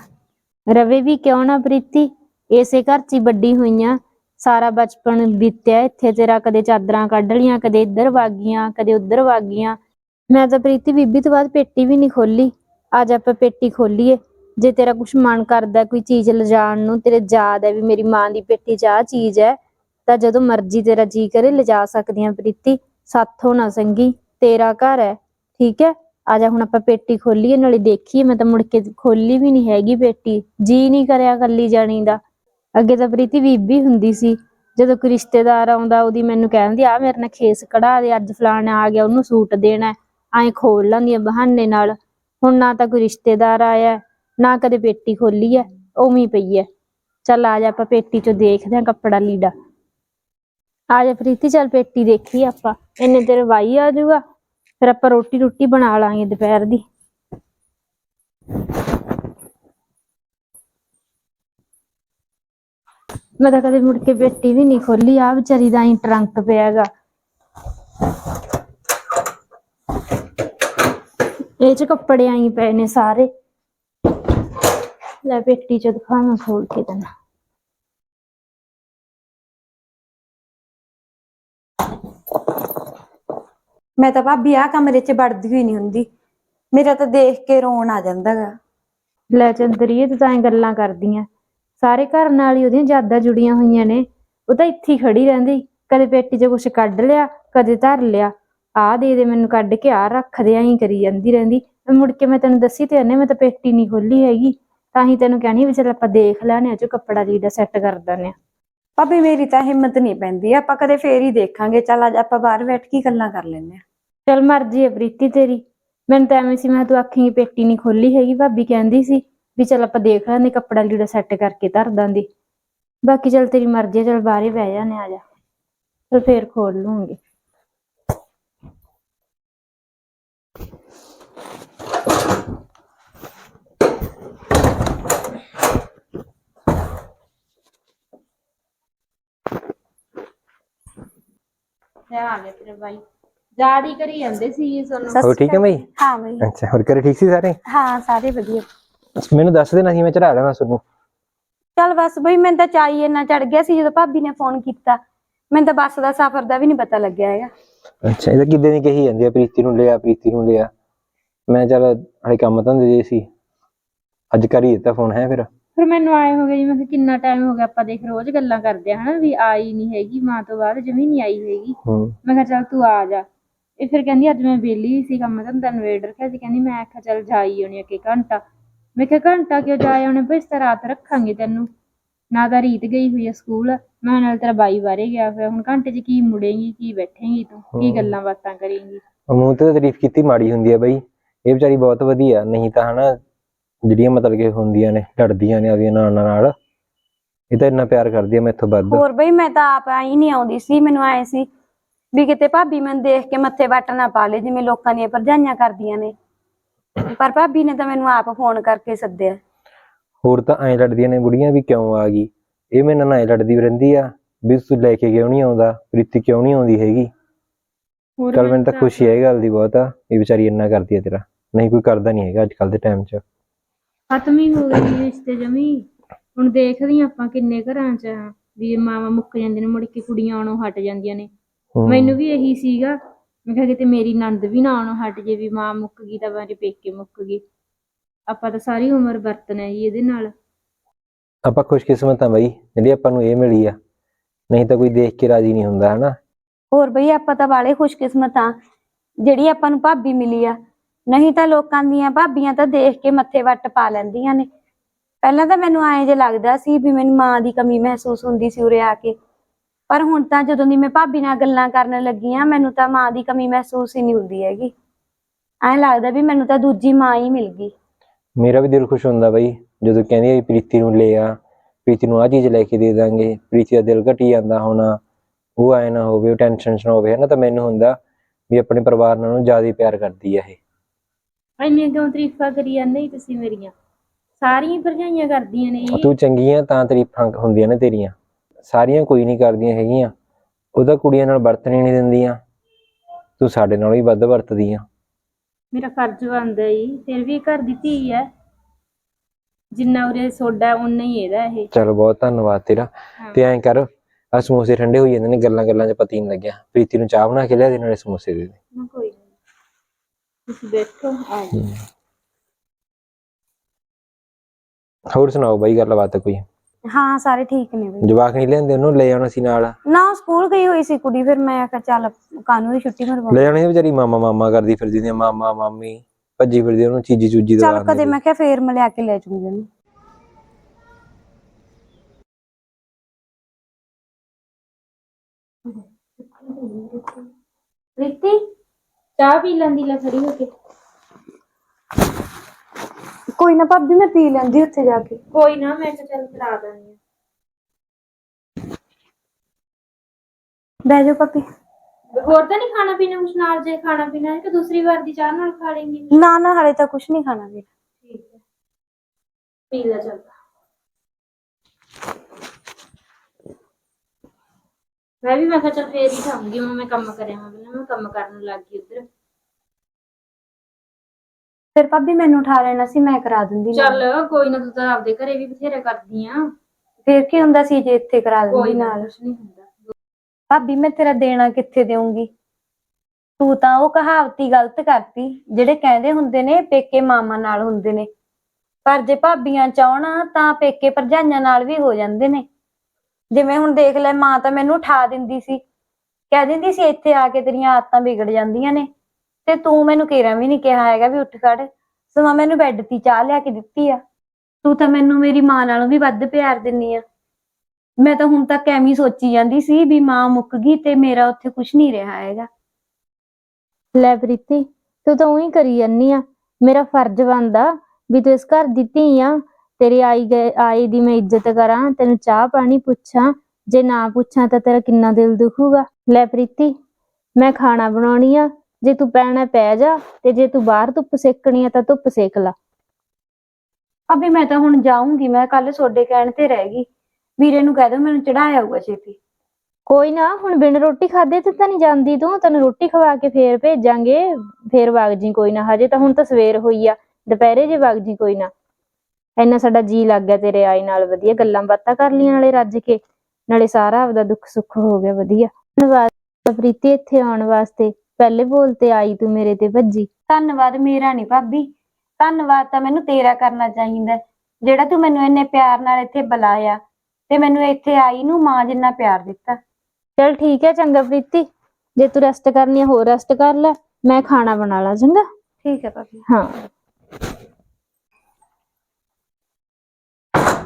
ਰਵੇ ਵੀ ਕਿਉਂ ਨਾ ਪ੍ਰੀਤੀ? ਇਸੇ ਘਰ 'ਚ ਹੀ ਵੱਡੀ ਹੋਈਆਂ। ਸਾਰਾ ਬਚਪਨ ਬੀਤਿਆ। ਇੱਥੇ ਤੇਰਾ ਕਦੇ ਚਾਦਰਾਂ ਕੱਢ ਲੀਆਂ ਕਦੇ ਇੱਧਰ ਵਾਗੀਆਂ ਕਦੇ ਉੱਧਰ ਵਾਗੀਆਂ ਮੈਂ ਤਾਂ ਪ੍ਰੀਤੀ ਬੀਬੀ ਤੋਂ ਬਾਅਦ ਪੇਟੀ ਵੀ ਨਹੀਂ ਖੋਲੀ ਅੱਜ ਆਪਾਂ ਪੇਟੀ ਖੋਲੀਏ ਜੇ ਤੇਰਾ ਕੁਝ ਮਨ ਕਰਦਾ ਕੋਈ ਚੀਜ਼ ਲਿਜਾਣ ਨੂੰ, ਤੇਰੇ ਯਾਦ ਹੈ ਵੀ ਮੇਰੀ ਮਾਂ ਦੀ ਪੇਟੀ 'ਚ ਆਹ ਚੀਜ਼ ਹੈ, ਤਾਂ ਜਦੋਂ ਮਰਜ਼ੀ ਤੇਰਾ ਜੀ ਕਰੇ ਲਿਜਾ ਸਕਦੀ ਸਕਦੀਆਂ ਪ੍ਰੀਤੀ। ਸਾਥੋਂ ਨਾ ਸੰਗੀ। ਤੇਰਾ ਘਰ ਹੈ। ਠੀਕ ਹੈ? ਆ ਜਾ ਹੁਣ ਆਪਾਂ ਪੇਟੀ ਖੋਲੀਏ, ਨਾਲੇ ਦੇਖੀਏ, ਮੈਂ ਤਾਂ ਮੁੜ ਕੇ ਖੋਲੀ ਵੀ ਨਹੀਂ ਹੈਗੀ ਪੇਟੀ, ਜੀ ਨਹੀਂ ਕਰਿਆ ਕੱਲੀ ਜਾਣੀ ਦਾ। ਅੱਗੇ ਤਾਂ ਪ੍ਰੀਤੀ ਬੀਬੀ ਹੁੰਦੀ ਸੀ, ਜਦੋਂ ਕੋਈ ਰਿਸ਼ਤੇਦਾਰ ਆਉਂਦਾ, ਉਹਦੀ ਮੈਨੂੰ ਕਹਿੰਦੀ, ਆ ਮੇਰੇ ਨਾਲ ਖੇਸ ਕਢਾ ਦੇ, ਅੱਜ ਫਲਾਣਾ ਆ ਗਿਆ, ਉਹਨੂੰ ਸੂਟ ਦੇਣਾ ਐਂ ਖੋਲ ਲੈਂਦੀ ਆ ਬਹਾਨੇ ਨਾਲ। ਹੁਣ ਨਾ ਤਾਂ ਕੋਈ ਰਿਸ਼ਤੇਦਾਰ ਆਇਆ ਨਾ ਕਦੇ ਪੇਟੀ ਖੋਲੀ ਐ ਉਵੇਂ ਪਈ ਐ ਚੱਲ ਆ ਜਾ ਆਪਾਂ ਪੇਟੀ ਚੋਂ ਦੇਖਦੇ ਆ ਕੱਪੜਾ ਲੀੜਾ। ਆ ਜਾ ਪ੍ਰੀਤੀ, ਚੱਲ ਪੇਟੀ ਦੇਖੀ ਆਪਾਂ। ਇੰਨੇ ਤੇਰੇ ਵਾਈ ਆ ਜਾਊਗਾ। ਫਿਰ ਆਪਾਂ ਰੋਟੀ ਰੋਟੀ ਬਣਾ ਲਾਂਗੇ ਦੁਪਹਿਰ ਦੀ। ਮੈਂ ਤਾਂ ਕਦੇ ਮੁੜ ਕੇ ਪੇਟੀ ਵੀ ਨਹੀਂ ਖੋਲੀ ਆ ਵਿਚਾਰੀ ਦਾ ਹੀ ਟਰੰਕ ਪਿਆਗਾ ਇਹ ਚ ਕੱਪੜੇ ਆਈ ਪਏ ਨੇ ਸਾਰੇ। ਲੈ ਪੇਟੀ ਚ ਦਿਖਾਵਾਂ ਖੋਲ ਕੇ ਤੈਨੂੰ। ਮੈਂ ਤਾਂ ਭਾਬੀ ਆ ਕਮਰੇ 'ਚ ਵੜਦੀ ਹੋਈ ਨਹੀਂ ਹੁੰਦੀ। ਮੇਰਾ ਤਾਂ ਦੇਖ ਕੇ ਰੋਣ ਆ ਜਾਂਦਾਗਾ ਲੈ ਚੰਦਰੀਏ ਤੂੰ ਤਾਂ ਐਂ ਗੱਲਾਂ ਕਰਦੀਆਂ। ਸਾਰੇ ਘਰ ਨਾਲ ਹੀ ਉਹਦੀਆਂ ਯਾਦਾਂ ਜੁੜੀਆਂ ਹੋਈਆਂ ਨੇ। ਉਹ ਤਾਂ ਇੱਥੇ ਹੀ ਖੜੀ ਰਹਿੰਦੀ। ਕਦੇ ਪੇਟੀ 'ਚ ਕੁਛ ਕੱਢ ਲਿਆ ਕਦੇ ਧਰ ਲਿਆ। ਆਹ ਦੇ ਦੇ ਮੈਨੂੰ ਕੱਢ ਕੇ ਆ ਰੱਖ ਦੇ ਐਂ ਕਰੀ ਜਾਂਦੀ ਰਹਿੰਦੀ। ਮੈਂ ਮੁੜ ਕੇ ਮੈਂ ਤੈਨੂੰ ਦੱਸੀ ਤੇ ਇਹਨੇ ਮੈਂ ਤਾਂ ਪੇਟੀ ਨਹੀਂ ਖੋਲੀ ਹੈਗੀ। ਤਾਂ ਹੀ ਤੈਨੂੰ ਕਹਿਣੀ ਵੀ ਚੱਲ ਆਪਾਂ ਦੇਖ ਲੈਣੇ ਆ ਚ ਕੱਪੜਾ ਲੀੜਾ ਸੈੱਟ ਕਰ ਦਿੰਦੇ ਆ ਭਾਬੀ ਮੇਰੀ ਤਾਂ ਹਿੰਮਤ ਨਹੀਂ ਪੈਂਦੀ। ਆਪਾਂ ਕਦੇ ਫੇਰ ਹੀ ਦੇਖਾਂਗੇ। ਚੱਲ ਅੱਜ ਆਪਾਂ ਬਾਹਰ ਬੈਠ ਕੇ ਹੀ ਗੱਲਾਂ ਕਰ ਲੈਂਦੇ ਆ ਚੱਲ ਮਰਜ਼ੀ ਹੈ ਪ੍ਰੀਤੀ ਤੇਰੀ। ਮੈਨੂੰ ਤਾਂ ਐਵੇਂ ਸੀ, ਮੈਂ ਤੂੰ ਆਖੇਂਗੀ ਪੇਟੀ ਨਹੀਂ ਖੋਲੀ ਹੈਗੀ, ਭਾਬੀ ਕਹਿੰਦੀ ਸੀ ਵੀ ਚੱਲ ਆਪਾਂ ਦੇਖ ਲੈਂਦੇ ਕੱਪੜਾ ਲੀੜਾ ਸੈੱਟ ਕਰਕੇ ਧਰ ਦਾਂਦੀ ਬਾਕੀ ਚੱਲ ਤੇਰੀ ਮਰਜ਼ੀ ਹੈ, ਚੱਲ ਬਾਹਰੇ ਬਹਿ ਜਾਨੇ ਆ ਜਾ। ਚੱਲ ਫੇਰ ਖੋਲ ਲੂੰਗੀ। ਆ ਗਿਆ ਤੇਰੇ ਬਾਈ। ਯਾਦ ਹੀ ਕਰੀ ਜਾਂਦੇ ਸੀ ਤੁਹਾਨੂੰ। ਹੋਰ ਠੀਕ ਹੈ ਬਈ। ਹਾਂ ਬਈ। ਅੱਛਾ ਹੋਰ ਘਰੇ ਠੀਕ ਸੀ ਸਾਰੇ? ਹਾਂ ਸਾਰੇ ਵਧੀਆ। ਮੈਨੂੰ ਦੱਸ ਦੇਣਾ ਸੀ ਮੈਂ ਚੜਾ ਲੈਣਾ ਤੁਹਾਨੂੰ। ਚੱਲ ਬਸ ਬਈ ਮੈਨੂੰ ਤਾਂ ਚਾਈ ਇੰਨਾ ਚੜ ਗਿਆ ਸੀ ਜਦੋਂ ਭਾਬੀ ਨੇ ਫੋਨ ਕੀਤਾ। ਮੈਨੂੰ ਤਾਂ ਬੱਸ ਦਾ ਸਫ਼ਰ ਦਾ ਵੀ ਨਹੀਂ ਪਤਾ ਲੱਗਿਆ ਹੈਗਾ। ਅੱਛਾ ਇਹਦਾ ਕਿੱਦਾਂ ਦੀ ਕਹੀ ਜਾਂਦੀ ਆ ਪ੍ਰੀਤੀ ਨੂੰ ਲਿਆ ਪ੍ਰੀਤੀ ਨੂੰ ਲਿਆ। ਮੈਂ ਚੱਲ ਹਲੇ ਕੰਮ ਧੰਦੇ ਜੇ ਸੀ। ਅੱਜ ਕਰ ਹੀ ਦਿੱਤਾ ਫੋਨ ਹੈ ਫਿਰ। ਫਿਰ ਮੈਨੂੰ ਆਏ ਹੋ ਗਿਆ ਜੀ ਮੈਂ ਕਿਹਾ ਕਿੰਨਾ ਟਾਈਮ ਹੋ ਗਿਆ ਆਪਾਂ ਦੇਖ ਰੋਜ਼ ਗੱਲਾਂ ਕਰਦੇ ਆ ਹਨਾ ਵੀ ਆਈ ਨਹੀਂ ਹੈਗੀ ਮਾਂ ਤੋਂ ਬਾਅਦ ਜਮੀ ਨਹੀਂ ਆਈ ਹੈਗੀ। ਹੂੰ। ਮੈਂ ਕਿਹਾ ਚੱਲ ਤੂੰ ਆ ਜਾ। ਇਹ ਫਿਰ ਕਹਿੰਦੀ ਅੱਜ ਮੈਂ ਵਿਹਲੀ ਸੀ ਕੰਮ ਤਾਂ ਤੈਨੂੰ ਵੇਟ ਰੱਖਿਆ ਸੀ। ਕਹਿੰਦੀ ਮੈਂ ਆਖਿਆ ਚੱਲ ਜਾਈ ਆਉਣੀ ਕਿ ਘੰਟਾ। ਮੈਂ ਕਿਹਾ ਘੰਟਾ ਕਿਉਂ ਜਾਏ ਆਉਣੇ ਭਈ ਤਾਂ ਰਾਤ ਰੱਖਾਂਗੇ ਤੈਨੂੰ। ਨਾ ਤਾਂ ਰੀਤ ਗਈ ਹੋਈ ਆ ਸਕੂਲ ਮੈਂ ਨਾਲ ਤੇਰਾ ਬਾਈ ਬਾਰੇ ਗਿਆ ਫਿਰ ਹੁਣ ਘੰਟੇ 'ਚ ਕੀ ਮੁੜੇਂਗੀ ਕੀ ਬੈਠੇਂਗੀ ਤੂੰ? ਕੀ ਹਮ। ਗੱਲਾਂ ਬਾਤਾਂ ਕਰੇਂਗੀ? ਮੂੰਹ ਤੇ ਤਾਰੀਫ ਕੀਤੀ ਮਾੜੀ ਹੁੰਦੀ ਆ ਬਈ। ਇਹ ਵਿਚਾਰੀ ਬਹੁਤ ਵਧੀਆ ਨਹੀਂ ਤਾਂ ਹਨਾ ਜਿਹੜੀਆਂ ਮਤਲਬ ਕਿ ਹੁੰਦੀਆਂ ਨੇ ਲੜਦੀਆਂ ਨੇ ਆਪਦੀਆਂ ਨਾਨਾਂ ਨਾਲ ਇਹ ਤਾਂ ਇੰਨਾ ਪਿਆਰ ਕਰਦੀ ਆ ਮੈਥੋਂ ਵੱਧ। ਹੋਰ ਬਈ ਮੈਂ ਤਾਂ ਆਪ ਆਈ ਨਹੀਂ ਆਉਂਦੀ ਸੀ ਮੈਨੂੰ ਆਏ ਸੀ ਵੀ ਕਿਤੇ ਭਾਬੀ ਮੈਨੂੰ ਦੇਖ ਕੇ ਮੱਥੇ ਵੱਟ ਨਾ ਪਾ ਲੇ ਜਿਵੇਂ ਲੋਕਾਂ ਦੀਆਂ ਭਰਜਾਈਆਂ ਕਰਦੀਆਂ ਨੇ। ਪਰ ਭਾਬੀ ਨੇ ਤਾਂ ਮੈਨੂੰ ਆਪ ਫੋਨ ਕਰਕੇ ਸੱਦਿਆ। ਹੋਰ ਤਾਂ ਐਂ ਲੜਦੀਆਂ ਨੇ ਬੁੜੀਆਂ ਵੀ ਕਿਉਂ ਆ ਗਈ? ਇਹ ਮੇਰੇ ਨਾਲ ਐਂ ਲੜਦੀ ਰਹਿੰਦੀ ਆ ਵੀ ਤੂੰ ਲੈ ਕੇ ਕਿਉਂ ਨਹੀਂ ਆਉਂਦਾ? ਪ੍ਰੀਤੀ ਕਿਉਂ ਨਹੀਂ ਆਉਂਦੀ ਹੈਗੀ? ਚੱਲ ਮੈਨੂੰ ਤਾਂ ਖੁਸ਼ੀ ਹੈ ਇਹ ਗੱਲ ਦੀ ਬਹੁਤ ਆ ਇਹ ਵਿਚਾਰੀ ਇੰਨਾ ਕਰਦੀ ਆ ਤੇਰਾ। ਨਹੀਂ ਕੋਈ ਕਰਦਾ ਨਹੀਂ ਹੈਗਾ ਅੱਜ ਕੱਲ ਦੇ ਟਾਈਮ 'ਚ। ਖਤਮ ਹੀ ਹੋ ਗਏ ਰਿਸ਼ਤੇ ਜਮੀ। ਹੁਣ ਦੇਖਦੇ ਹਾਂ ਆਪਾਂ ਕਿੰਨੇ ਘਰਾਂ 'ਚ ਵੀ ਮਾਵਾ ਮੁੱਕ ਜਾਂਦੇ ਨੇ ਮੁੜ ਕੇ ਕੁੜੀਆਂ ਆਉਣੋਂ ਹਟ ਜਾਂਦੀਆਂ ਨੇ। ਮੈਨੂੰ ਵੀ ਇਹੀ ਸੀਗਾ। ਮੈਂ ਕਿਹਾ ਕਿਤੇ ਮੇਰੀ ਨੰਦ ਵੀ ਨਾ ਆਉਣੋਂ ਹਟ ਜੇ ਵੀ ਮਾਂ ਮੁੱਕ ਗਈ ਤਾਂ ਮੇਰੇ ਪੇਕੇ ਮੁੱਕ ਗਏ ਆਪਾਂ ਤਾਂ ਸਾਰੀ ਉਮਰ ਵਰਤਣਾ ਜੀ ਇਹਦੇ ਨਾਲ। ਆਪਾਂ ਖੁਸ਼ਕਿਸਮਤ ਆ ਬਈ ਜਿਹੜੀ ਆਪਾਂ ਨੂੰ ਇਹ ਮਿਲੀ ਆ। ਨਹੀਂ ਤਾਂ ਕੋਈ ਦੇਖ ਕੇ ਰਾਜੀ ਨਹੀਂ ਹੁੰਦਾ ਹਨਾ? ਹੋਰ ਬਈ ਆਪਾਂ ਤਾਂ ਬਾਲੇ ਖੁਸ਼ਕਿਸਮਤ ਆ। ਜਿਹੜੀ ਆਪਾਂ ਨੂੰ ਭਾਬੀ ਮਿਲੀ ਆ। ਨਹੀਂ ਤਾਂ ਲੋਕਾਂ ਦੀਆਂ ਭਾਬੀਆਂ ਤਾਂ ਦੇਖ ਕੇ ਮੱਥੇ ਵੱਟ ਪਾ ਲੈਂਦੀਆਂ ਨੇ। ਪਹਿਲਾਂ ਤਾਂ ਮੈਨੂੰ ਐਂ ਜੇ ਲੱਗਦਾ ਸੀ ਵੀ ਮੈਨੂੰ ਮਾਂ ਦੀ ਕਮੀ ਮਹਿਸੂਸ ਹੁੰਦੀ ਸੀ ਉਰੇ ਆ ਕੇ। ਪਰ ਹੁਣ ਤਾਂ ਜਦੋਂ ਦੀ ਮੈਂ ਭਾਬੀ ਨਾਲ ਗੱਲਾਂ ਕਰਨ ਲੱਗੀ ਆ ਮੈਨੂੰ ਤਾਂ ਮਾਂ ਦੀ ਕਮੀ ਮਹਿਸੂਸ ਹੀ ਨਹੀਂ ਹੁੰਦੀ ਹੈਗੀ। ਐਂ ਲੱਗਦਾ ਵੀ ਮੈਨੂੰ ਤਾਂ ਦੂਜੀ ਮਾਂ ਹੀ ਮਿਲ ਗਈ। ਮੇਰਾ ਵੀ ਦਿਲ ਖੁਸ਼ ਹੁੰਦਾ ਬਈ ਜਦੋਂ ਕਹਿੰਦੀ ਆ ਪ੍ਰੀਤੀ ਨੂੰ ਲੈ ਆ ਪ੍ਰੀਤੀ ਨੂੰ ਆ ਚੀਜ਼ ਲੈ ਕੇ ਦੇ ਦਾਂਗੇ ਪ੍ਰੀਤੀ ਦਾ ਦਿਲ ਘਟੀ ਜਾਂਦਾ ਹੋਣਾ ਉਹ ਐ ਨਾ ਹੋਵੇ ਉਹ ਟੈਨਸ਼ਨ ਨਾ ਹੋਵੇ ਹਨਾ ਤਾਂ ਮੈਨੂੰ ਹੁੰਦਾ ਵੀ ਆਪਣੇ ਪਰਿਵਾਰ ਨਾਲ ਉਹਨੂੰ ਜ਼ਿਆਦਾ ਪਿਆਰ ਕਰਦੀ ਆ ਇਹ। ਇੰਨੀਆਂ ਕਿਉਂ ਤਾਰੀਫਾਂ ਕਰੀ ਜਾਂਦੇ ਤੁਸੀਂ ਮੇਰੀਆਂ? ਸਾਰੀਆਂ ਭਰਜਾਈਆਂ ਕਰਦੀਆਂ ਨੇ ਤੂੰ ਚੰਗੀ ਆ ਤਾਂ ਤਾਰੀਫਾਂ ਹੁੰਦੀਆਂ ਨੇ ਤੇਰੀਆਂ। ਸਾਰੀਆਂ ਕੋਈ ਨਹੀਂ ਕਰਦੀਆਂ ਹੈਗੀਆਂ। ਉਹਦਾ ਕੁੜੀਆਂ ਨਾਲ ਵਰਤਣ ਹੀ ਨਹੀਂ ਦਿੰਦੀਆਂ। ਤੂੰ ਸਾਡੇ ਨਾਲੋਂ ਹੀ ਵੱਧ ਵਰਤਦੀ ਆ। ਮੇਰਾ ਫਰਜ਼ ਬਣਦਾ ਜੀ ਫਿਰ ਵੀ ਘਰ ਦੀ ਧੀ ਹੈ ਜਿੰਨਾ ਉਰੇ ਸੋਡਾ ਉਨਾ ਹੀ ਇਹਦਾ ਇਹ। ਚਲੋ ਬਹੁਤ ਧੰਨਵਾਦ ਤੇਰਾ। ਹਾਂ। ਤੇ ਐਂ ਕਰ ਆ ਸਮੋਸੇ ਠੰਡੇ ਹੋਈ ਜਾਂਦੇ ਨੇ ਗੱਲਾਂ ਗੱਲਾਂ 'ਚ ਪਤਾ ਹੀ ਨਹੀਂ ਲੱਗਿਆ। ਪ੍ਰੀਤੀ ਨੂੰ ਚਾਹ ਬਣਾ ਕੇ ਲਿਆ ਦੇ ਨਾਲੇ ਸਮੋਸੇ ਦੇ ਦੇ। ਨਾ ਕੋਈ ਨੀ। ਤੁਸੀਂ ਬੈਠੋ ਆ ਜਾਓ। ਹੋਰ ਸੁਣਾਓ ਬਾਈ ਗੱਲਬਾਤ ਕੋਈ? ਹਾਂ ਸਾਰੇ ਠੀਕ ਨੇ ਬਈ। ਜਵਾਕ ਨਹੀਂ ਲੈਂਦੇ ਉਹਨੂੰ? ਲੈ ਆਉਣਾ ਸੀ ਨਾਲ। ਨਾ ਉਹ ਸਕੂਲ ਗਈ ਹੋਈ ਸੀ ਕੁੜੀ ਫਿਰ ਮੈਂ ਕਿਹਾ ਚੱਲ ਕਾਨੂੰ ਦੀ ਛੁੱਟੀ ਮਰਵਾ ਲੈ ਆਉਣੀ ਸੀ ਵਿਚਾਰੀ? ਮਾਮਾ ਮਾਮਾ ਕਰਦੀ ਫਿਰਦੀ ਨੇ ਮਾਮਾ ਮਾਮੀ। ਭੱਜੀ ਫਿਰਦੀ ਉਹਨੂੰ ਚੀਜੀ ਚੂਜੀ ਚੱਲ ਦਵਾ ਕਦੇ ਮੈਂ ਕਿਹਾ ਫੇਰ ਮੈਂ ਲਿਆ ਕੇ ਲੈ ਜੂੰਗੀ ਉਹਨੂੰ। ਪ੍ਰੀਤੀ ਚਾਹ ਪੀ ਲੈਂਦੀ ਲੈ ਖੜੀ ਹੋ ਕੇ। ਕੋਈ ਨਾ ਭਾਬੀ ਮੈਂ ਪੀ ਲੈਂਦੀ ਉੱਥੇ ਜਾ ਕੇ। ਕੋਈ ਨਾ ਮੈਂ ਕਿਹਾ ਚੱਲ ਕਰਾ ਦਿੰਦੀ ਬਹਿ ਜਾਓ ਭਾਬੀ। ਹੋਰ ਤਾਂ ਨਹੀਂ ਖਾਣਾ ਪੀਣਾ ਕੁਛ ਨਾਲ ਜੇ ਖਾਣਾ ਪੀਣਾ ਹੈ ਕਿ ਦੂਸਰੀ ਵਾਰ ਦੀ ਚਾਹ ਨਾਲ ਖਾ ਲੇਂਗੀ? ਨਾ ਨਾ ਹਲੇ ਤਾਂ ਕੁਝ ਨਹੀਂ ਖਾਣਾ ਠੀਕ ਹੈ। ਪੀ ਲੈ ਚੱਲ। ਮੈਂ ਵੀ ਮੈਂ ਕਿਹਾ ਚੱਲ ਫੇਰ ਹੀ ਖਾਉਂਗੀ ਮੈਂ ਕੰਮ ਕਰਿਆ ਮੈਂ ਮੈਂ ਕੰਮ ਕਰਨ ਲੱਗ ਗਈ ਉਧਰ। ਫਿਰ ਭਾਬੀ ਮੈਨੂੰ ਉਠਾ ਲੈਣਾ ਸੀ ਮੈਂ ਕਰਾ ਦਿੰਦੀ ਨਾਲ। ਚੱਲ ਕੋਈ ਨਾ ਤੂੰ ਤਾਂ ਆਪਦੇ ਘਰੇ ਵੀ ਬਥੇਰਾ ਕਰਦੀ ਆ। ਫਿਰ ਕੀ ਹੁੰਦਾ ਸੀ ਜੇ ਇੱਥੇ ਕਰਾ ਕੋਈ ਦਿੰਦੀ ਨਾ ਨਾਲ? ਕੁਛ ਨਹੀਂ ਹੁੰਦਾ। ਭਾਬੀ ਮੈਂ ਤੇਰਾ ਦੇਣਾ ਕਿੱਥੇ ਦੇਵਾਂਗੀ ਤੂੰ ਤਾਂ ਉਹ ਕਹਾਵਤੀ ਗਲਤ ਕਰਤੀ ਜਿਹੜੇ ਕਹਿੰਦੇ ਹੁੰਦੇ ਨੇ ਪੇਕੇ ਮਾਮਾ ਨਾਲ ਹੁੰਦੇ ਨੇ। ਪਰ ਜੇ ਭਾਬੀਆਂ ਚਾਹਣ ਤਾਂ ਪੇਕੇ ਭਰਜਾਈਆਂ ਨਾਲ ਵੀ ਹੋ ਜਾਂਦੇ ਨੇ। ਜਿਵੇਂ ਹੁਣ ਦੇਖ ਲੈ ਮਾਂ ਤਾਂ ਮੈਨੂੰ ਉਠਾ ਦਿੰਦੀ ਸੀ। ਕਹਿ ਦਿੰਦੀ ਸੀ ਇੱਥੇ ਆ ਕੇ ਤੇਰੀਆਂ ਆਦਤਾਂ ਵਿਗੜ ਜਾਂਦੀਆਂ ਨੇ। ਤੇ ਤੂੰ ਮੈਨੂੰ ਕਿਹਾ ਵੀ ਨਹੀਂ ਕਿਹਾ ਹੈਗਾ ਵੀ ਉੱਠ ਖੜ। ਸਮਾਂ ਮੈਨੂੰ ਬੈੱਡ ਦੀ ਚਾਹ ਲਿਆ ਕੇ ਦਿੱਤੀ ਆ। ਤੂੰ ਤਾਂ ਮੈਨੂੰ ਮੇਰੀ ਮਾਂ ਨਾਲੋਂ ਵੀ ਵੱਧ ਪਿਆਰ ਦਿੰਨੀ ਆ। ਮੈਂ ਤਾਂ ਹੁਣ ਤੱਕ ਐਵੇਂ ਸੋਚੀ ਜਾਂਦੀ ਸੀ ਵੀ ਮਾਂ ਮੁੱਕ ਗਈ ਤੇ ਮੇਰਾ ਉੱਥੇ ਕੁਝ ਨਹੀਂ ਰਿਹਾ ਹੈਗਾ। ਲੈ ਪ੍ਰੀਤੀ, ਤੂੰ ਤਾਂ ਉਹੀ ਕਰੀ ਜਾਨੀ ਆ। ਮੇਰਾ ਫਰਜ਼ ਬਣਦਾ ਵੀ ਤੂੰ ਇਸ ਘਰ ਦੀ ਧੀ ਆ। ਤੇਰੇ ਆਈ ਗਏ, ਆਈ ਦੀ ਮੈਂ ਇੱਜ਼ਤ ਕਰਾਂ, ਤੈਨੂੰ ਚਾਹ ਪਾਣੀ ਪੁੱਛਾਂ। ਜੇ ਨਾ ਪੁੱਛਾਂ ਤਾਂ ਤੇਰਾ ਕਿੰਨਾ ਦਿਲ ਦੁਖੂਗਾ। ਲੈ ਪ੍ਰੀਤੀ, ਮੈਂ ਖਾਣਾ ਬਣਾਉਣੀ ਆ। ਜੇ ਤੂੰ ਪੈਣਾ ਪੈ ਜਾ ਤੇ ਜੇ ਤੂੰ ਬਾਹਰ ਧੁੱਪ ਸੇਕਣੀ ਆ ਤਾਂ ਧੁੱਪ ਸੇਕ ਲਾ। ਅਭੀ ਮੈਂ ਤਾਂ ਹੁਣ ਜਾਊਂਗੀ ਮੈਂ ਕੱਲ ਤੁਹਾਡੇ ਕਹਿਣ ਤੇ ਰਹਿ ਗਈ। ਵੀਰੇ ਨੂੰ ਕਹਿ ਦੋ ਮੈਨੂੰ ਚੜਾਇਆ ਹੋਊਗਾ ਛੇਤੀ। ਕੋਈ ਨਾ ਹੁਣ ਬਿਨ ਰੋਟੀ ਖਾਦੇ ਤੇ ਤਾਂ ਨਹੀਂ ਜਾਂਦੀ ਤੂੰ ਤੈਨੂੰ ਰੋਟੀ ਖਵਾ ਕੇ ਫੇਰ ਭੇਜਾਂਗੇ ਫੇਰ ਵਗ ਜੀ ਕੋਈ ਨਾ ਹਜੇ ਤਾਂ ਹੁਣ ਤਾਂ ਸਵੇਰ ਹੋਈ ਆ ਦੁਪਹਿਰੇ ਜੇ ਵਗ ਜੀ ਕੋਈ ਨਾ। ਇੰਨਾ ਸਾਡਾ ਜੀ ਲੱਗ ਗਿਆ ਤੇਰੇ ਆਈ ਨਾਲ ਵਧੀਆ ਗੱਲਾਂ ਬਾਤਾਂ ਕਰ ਲੀਆਂ ਨਾਲੇ ਰੱਜ ਕੇ ਨਾਲੇ ਸਾਰਾ ਆਪਦਾ ਦੁੱਖ ਸੁੱਖ ਹੋ ਗਿਆ ਵਧੀਆ। ਧੰਨਵਾਦ ਪ੍ਰੀਤੀ ਇੱਥੇ ਆਉਣ ਵਾਸਤੇ। ਪਹਿਲੇ ਬੋਲ ਤੇ ਆਈ ਤੂੰ ਮੇਰੇ ਤੇ ਭੱਜੀ। ਧੰਨਵਾਦ ਮੇਰਾ ਨਹੀਂ ਭਾਬੀ। ਧੰਨਵਾਦ ਤਾਂ ਮੈਨੂੰ ਤੇਰਾ ਕਰਨਾ ਚਾਹੀਦਾ ਹੈ, ਜਿਹੜਾ ਤੂੰ ਮੈਨੂੰ ਇੰਨੇ ਪਿਆਰ ਨਾਲ ਇੱਥੇ ਬੁਲਾਇਆ ਤੇ ਮੈਨੂੰ ਇੱਥੇ ਆਈ ਨੂੰ ਮਾਂ ਜਿੰਨਾ ਪਿਆਰ ਦਿੱਤਾ। ਚਲ ਠੀਕ ਹੈ ਚੰਗਾ ਪ੍ਰੀਤੀ ਜੇ ਤੂੰ ਰੈਸਟ ਕਰਨੀ ਹੈ ਹੋਰ ਰੈਸਟ ਕਰ ਲੈ ਮੈਂ ਖਾਣਾ ਬਣਾ ਲਾ ਚੰਗਾ। ਠੀਕ ਹੈ ਭਾਬੀ। ਹਾਂ।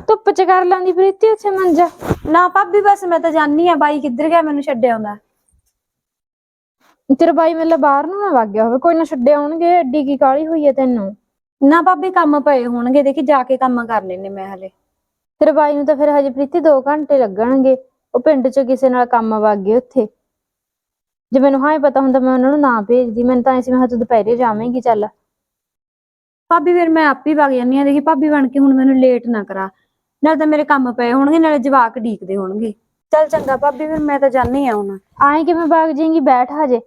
ਧੁੱਪ ਚ ਕਰ ਲਾਂਦੀ ਪ੍ਰੀਤੀ ਉੱਥੇ ਮੰਜਾ। ਨਾ ਭਾਬੀ ਬਸ ਮੈਂ ਤਾਂ ਜਾਣੀ ਆ ਬਾਈ ਕਿੱਧਰ ਗਿਆ ਮੈਨੂੰ ਛੱਡ ਆਉਂਦਾ। ਤੇਰਾ ਬਾਈ ਮੇਲਾ ਬਾਹਰ ਨੂੰ ਨਾ ਵਗ ਗਿਆ ਹੋਵੇ ਕੋਈ ਨਾ ਛੱਡੇ ਆਉਣਗੇ ਐਡੀ ਕੀ ਕਾਲੀ ਹੋਈ ਹੈ ਤੈਨੂੰ? ਨਾ ਭਾਬੀ ਕੰਮ ਪਏ ਹੋਣਗੇ ਦੇਖੀ ਜਾ ਕੇ ਕੰਮ ਕਰਨੇ ਨੇ ਮੈਂ ਹਲੇ। ਤੇਰੇ ਬਾਈ ਨੂੰ ਤਾਂ ਫਿਰ ਹਜੇ ਪ੍ਰੀਤੀ 2 ਘੰਟੇ ਲੱਗਣਗੇ ਉਹ ਪਿੰਡ 'ਚ ਕਿਸੇ ਨਾਲ ਕੰਮ ਵਗ ਗਏ ਉੱਥੇ। ਜੇ ਮੈਨੂੰ ਹਾਂ ਹੀ ਪਤਾ ਹੁੰਦਾ ਮੈਂ ਉਹਨਾਂ ਨੂੰ ਨਾ ਭੇਜਦੀ ਮੈਨੂੰ ਤਾਂ ਐਸੀ ਮੈਂ ਕਿਹਾ ਤੂੰ ਦੁਪਹਿਰੇ ਜਾਵੇਂਗੀ ਚੱਲ। ਭਾਬੀ ਫਿਰ ਮੈਂ ਆਪ ਵਗ ਜਾਂਦੀ ਆ ਦੇਖੀ ਭਾਬੀ ਬਣ ਕੇ ਹੁਣ ਮੈਨੂੰ ਲੇਟ ਨਾ ਕਰਾ। ਨਾਲੇ ਤਾਂ ਮੇਰੇ ਕੰਮ ਪਏ ਹੋਣਗੇ ਨਾਲੇ ਜਵਾਕ ਢੀਕਦੇ ਹੋਣਗੇ। ਚੱਲ ਚੰਗਾ ਭਾਬੀ ਫਿਰ ਮੈਂ ਤਾਂ ਜਾਣੀ ਆ ਹੁਣ। ਆਏ ਕਿਵੇਂ ਵਗ ਜਾਏਂਗੀ ਬੈਠ ਹਜੇ।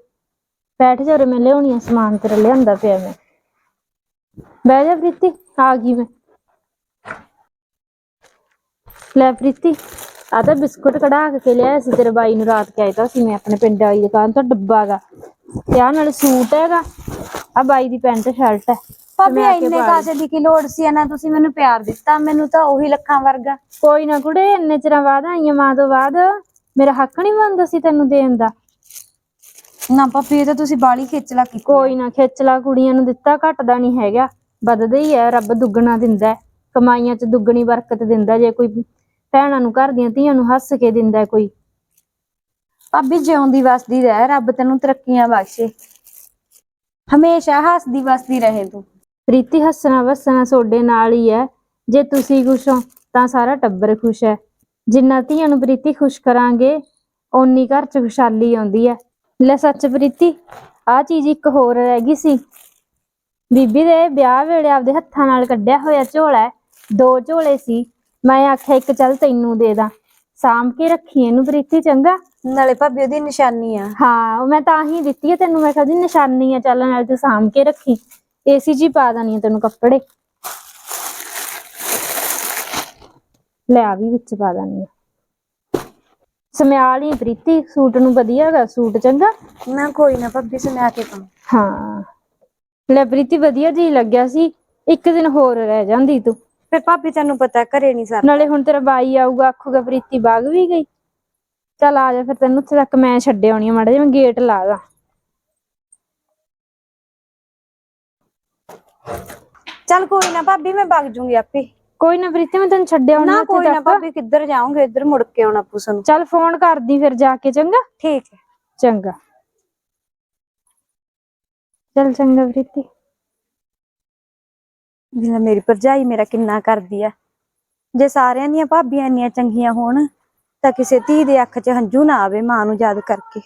ਬੈਠ ਜਾ ਉਰੇ ਮੈਂ ਲਿਆਉਣੀ ਆ ਸਮਾਨ ਤੇਰਾ ਲਿਆਂਦਾ ਪਿਆ ਮੈਂ। ਬਹਿ ਜਾ ਪ੍ਰੀਤੀ ਆ ਗਈ ਮੈਂ। ਲੈ ਪ੍ਰੀਤੀ ਆ ਤਾਂ ਬਿਸਕੁਟ ਕਢਾ ਕੇ ਲਿਆਇਆ ਸੀ ਤੇਰੇ ਬਾਈ ਨੂੰ ਰਾਤ ਕਹਿ ਤਾ ਸੀ ਮੈਂ ਆਪਣੇ ਪਿੰਡ ਵਾਲੀ ਦੁਕਾਨ ਤੋਂ ਡੱਬਾ ਗਾ। ਤੇ ਆ ਨਾਲ ਸੂਟ ਹੈਗਾ ਆ ਬਾਈ ਦੀ ਪੈਂਟ ਸ਼ਰਟ ਹੈ। ਭਾਬੀ ਇੰਨੇ ਕਾਸੇ ਦੀ ਕੀ ਲੋੜ ਸੀ ਨਾ? ਤੁਸੀਂ ਮੈਨੂੰ ਪਿਆਰ ਦਿੱਤਾ ਮੈਨੂੰ ਤਾਂ ਉਹੀ ਲੱਖਾਂ ਵਰਗਾ। ਕੋਈ ਨਾ ਕੁੜੇ ਇੰਨੇ ਚਿਰਾਂ ਬਾਅਦ ਆਈਆਂ ਮਾਂ ਤੋਂ ਬਾਅਦ। ਮੇਰਾ ਹੱਕ ਨਹੀਂ ਬਣਦਾ ਸੀ ਤੈਨੂੰ ਦੇਣ ਦਾ। ਨਾ ਭਾਬੀ ਇਹ ਤਾਂ ਤੁਸੀਂ ਬਾਲੀ ਖੇਚਲਾ ਕੀਤੀ ਕੋਈ ਨਾ ਖਿੱਚਲਾ ਕੁੜੀਆਂ ਨੂੰ ਦਿੱਤਾ ਘਟਦਾ ਨਹੀਂ ਹੈਗਾ। ਵੱਧਦਾ ਹੀ ਹੈ ਰੱਬ ਦੁੱਗਣਾ ਦਿੰਦਾ। ਕਮਾਈਆਂ 'ਚ ਦੁੱਗਣੀ ਬਰਕਤ ਦਿੰਦਾ ਜੇ ਕੋਈ ਭੈਣਾਂ ਨੂੰ ਘਰ ਦੀਆਂ ਧੀਆਂ ਨੂੰ ਹੱਸ ਕੇ ਦਿੰਦਾ ਕੋਈ। ਭਾਬੀ ਜਿਉਂਦੀ ਵਸਦੀ ਰਹਿ ਰੱਬ ਤੈਨੂੰ ਤਰੱਕੀਆਂ ਬਖਸ਼ੇ। ਹਮੇਸ਼ਾ ਹੱਸਦੀ ਵਸਦੀ ਰਹੇ ਤੂੰ। ਪ੍ਰੀਤੀ ਹੱਸਣਾ ਵਸਣਾ ਤੁਹਾਡੇ ਨਾਲ ਹੀ ਹੈ। ਜੇ ਤੁਸੀਂ ਖੁਸ਼ ਹੋ ਤਾਂ ਸਾਰਾ ਟੱਬਰ ਖੁਸ਼ ਹੈ। ਜਿੰਨਾ ਧੀਆਂ ਨੂੰ ਪ੍ਰੀਤੀ ਖੁਸ਼ ਕਰਾਂਗੇ ਓਨੀ ਘਰ 'ਚ ਖੁਸ਼ਹਾਲੀ ਆਉਂਦੀ ਹੈ। ਲੈ ਸੱਚ ਪ੍ਰੀਤੀ ਆਹ ਚੀਜ਼ ਇੱਕ ਹੋਰ ਰਹਿ ਗਈ ਸੀ। ਬੀਬੀ ਦੇ ਵਿਆਹ ਵੇਲੇ ਆਪਦੇ ਹੱਥਾਂ ਨਾਲ ਕੱਢਿਆ ਹੋਇਆ ਝੋਲਾ ਹੈ। ਦੋ ਝੋਲੇ ਸੀ। ਮੈਂ ਆਖਿਆ ਇੱਕ ਚੱਲ ਤੈਨੂੰ ਦੇ ਦਾਂ। ਸਾਂਭ ਕੇ ਰੱਖੀ ਇਹਨੂੰ ਪ੍ਰੀਤੀ ਚੰਗਾ? ਨਾਲੇ ਭਾਬੀ ਉਹਦੀ ਨਿਸ਼ਾਨੀ ਆ। ਹਾਂ ਉਹ ਮੈਂ ਤਾਂ ਹੀ ਦਿੱਤੀ ਹੈ ਤੈਨੂੰ। ਮੈਂ ਕਿਹਾ ਜੀ ਨਿਸ਼ਾਨੀ ਆ ਚੱਲ ਨਾਲ ਤੂੰ ਸਾਂਭ ਕੇ ਰੱਖੀ। ਏਸੀ ਜੀ ਪਾ ਦੇਣੀ ਆ ਤੈਨੂੰ ਕੱਪੜੇ। ਲੈ ਆ ਵੀ ਵਿੱਚ ਪਾ ਦੇਣੀ ਆ। ਸਮਿਆਲ ਹੀ ਪ੍ਰੀਤੀ ਸੂਟ ਨੂੰ ਵਧੀਆ ਹੈਗਾ ਸੂਟ ਚੰਗਾ? ਨਾ ਕੋਈ ਨਾ ਭਾਬੀ ਸੁਣਾ ਕੇ ਤਾਂ ਹਾਂ। ਲੈ ਪ੍ਰੀਤੀ ਵਧੀਆ ਜੀ ਲੱਗਿਆ ਸੀ। ਇੱਕ ਦਿਨ ਹੋਰ ਰਹਿ ਜਾਂਦੀ ਤੂੰ। ਫਿਰ ਭਾਬੀ ਤੈਨੂੰ ਪਤਾ ਘਰੇ ਨਹੀਂ ਸਰ ਨਾਲੇ ਹੁਣ ਤੇਰਾ ਬਾਈ ਆਊਗਾ ਆਖੂਗਾ ਪ੍ਰੀਤੀ ਬਾਗ ਵੀ ਗਈ। ਚੱਲ ਆ ਜਾ ਫਿਰ ਤੈਨੂੰ ਉੱਥੇ ਤੱਕ ਮੈਂ ਛੱਡੇ ਆਉਣੀ ਆ ਮਾੜਾ ਜਿਹਾ ਮੈਂ ਗੇਟ ਲਾ ਦਾਂ ਚੱਲ ਕੋਈ ਨਾ ਭਾਬੀ ਮੈਂ ਵਗ ਜੂੰਗੀ ਆਪੇ। ਕੋਈ ਨਾ ਪ੍ਰੀਤੀ ਮੈਂ ਤੈਨੂੰ ਛੱਡੇ ਆਉਣੀ ਨਾ ਕੋਈ ਨਾ ਭਾਬੀ ਕਿੱਧਰ ਜਾਉਂਗੇ ਇੱਧਰ ਮੁੜ ਕੇ ਆਉਣਾ ਪੁੱਛ ਨੂੰ ਚੱਲ ਫੋਨ ਕਰਦੀ ਫਿਰ ਜਾ ਕੇ ਚੰਗਾ? ਠੀਕ ਹੈ। ਚੰਗਾ। ਚੱਲ ਚੰਗਾ ਪ੍ਰੀਤੀ। ਜਿਵੇਂ ਮੇਰੀ ਭਰਜਾਈ ਮੇਰਾ ਕਿੰਨਾ ਕਰਦੀ ਆ। ਜੇ ਸਾਰਿਆਂ ਦੀਆਂ ਭਾਬੀਆਂ ਇੰਨੀਆਂ ਚੰਗੀਆਂ ਹੋਣ ਤਾਂ ਕਿਸੇ ਧੀ ਦੇ ਅੱਖ 'ਚ ਹੰਝੂ ਨਾ ਆਵੇ ਮਾਂ ਨੂੰ ਯਾਦ ਕਰਕੇ।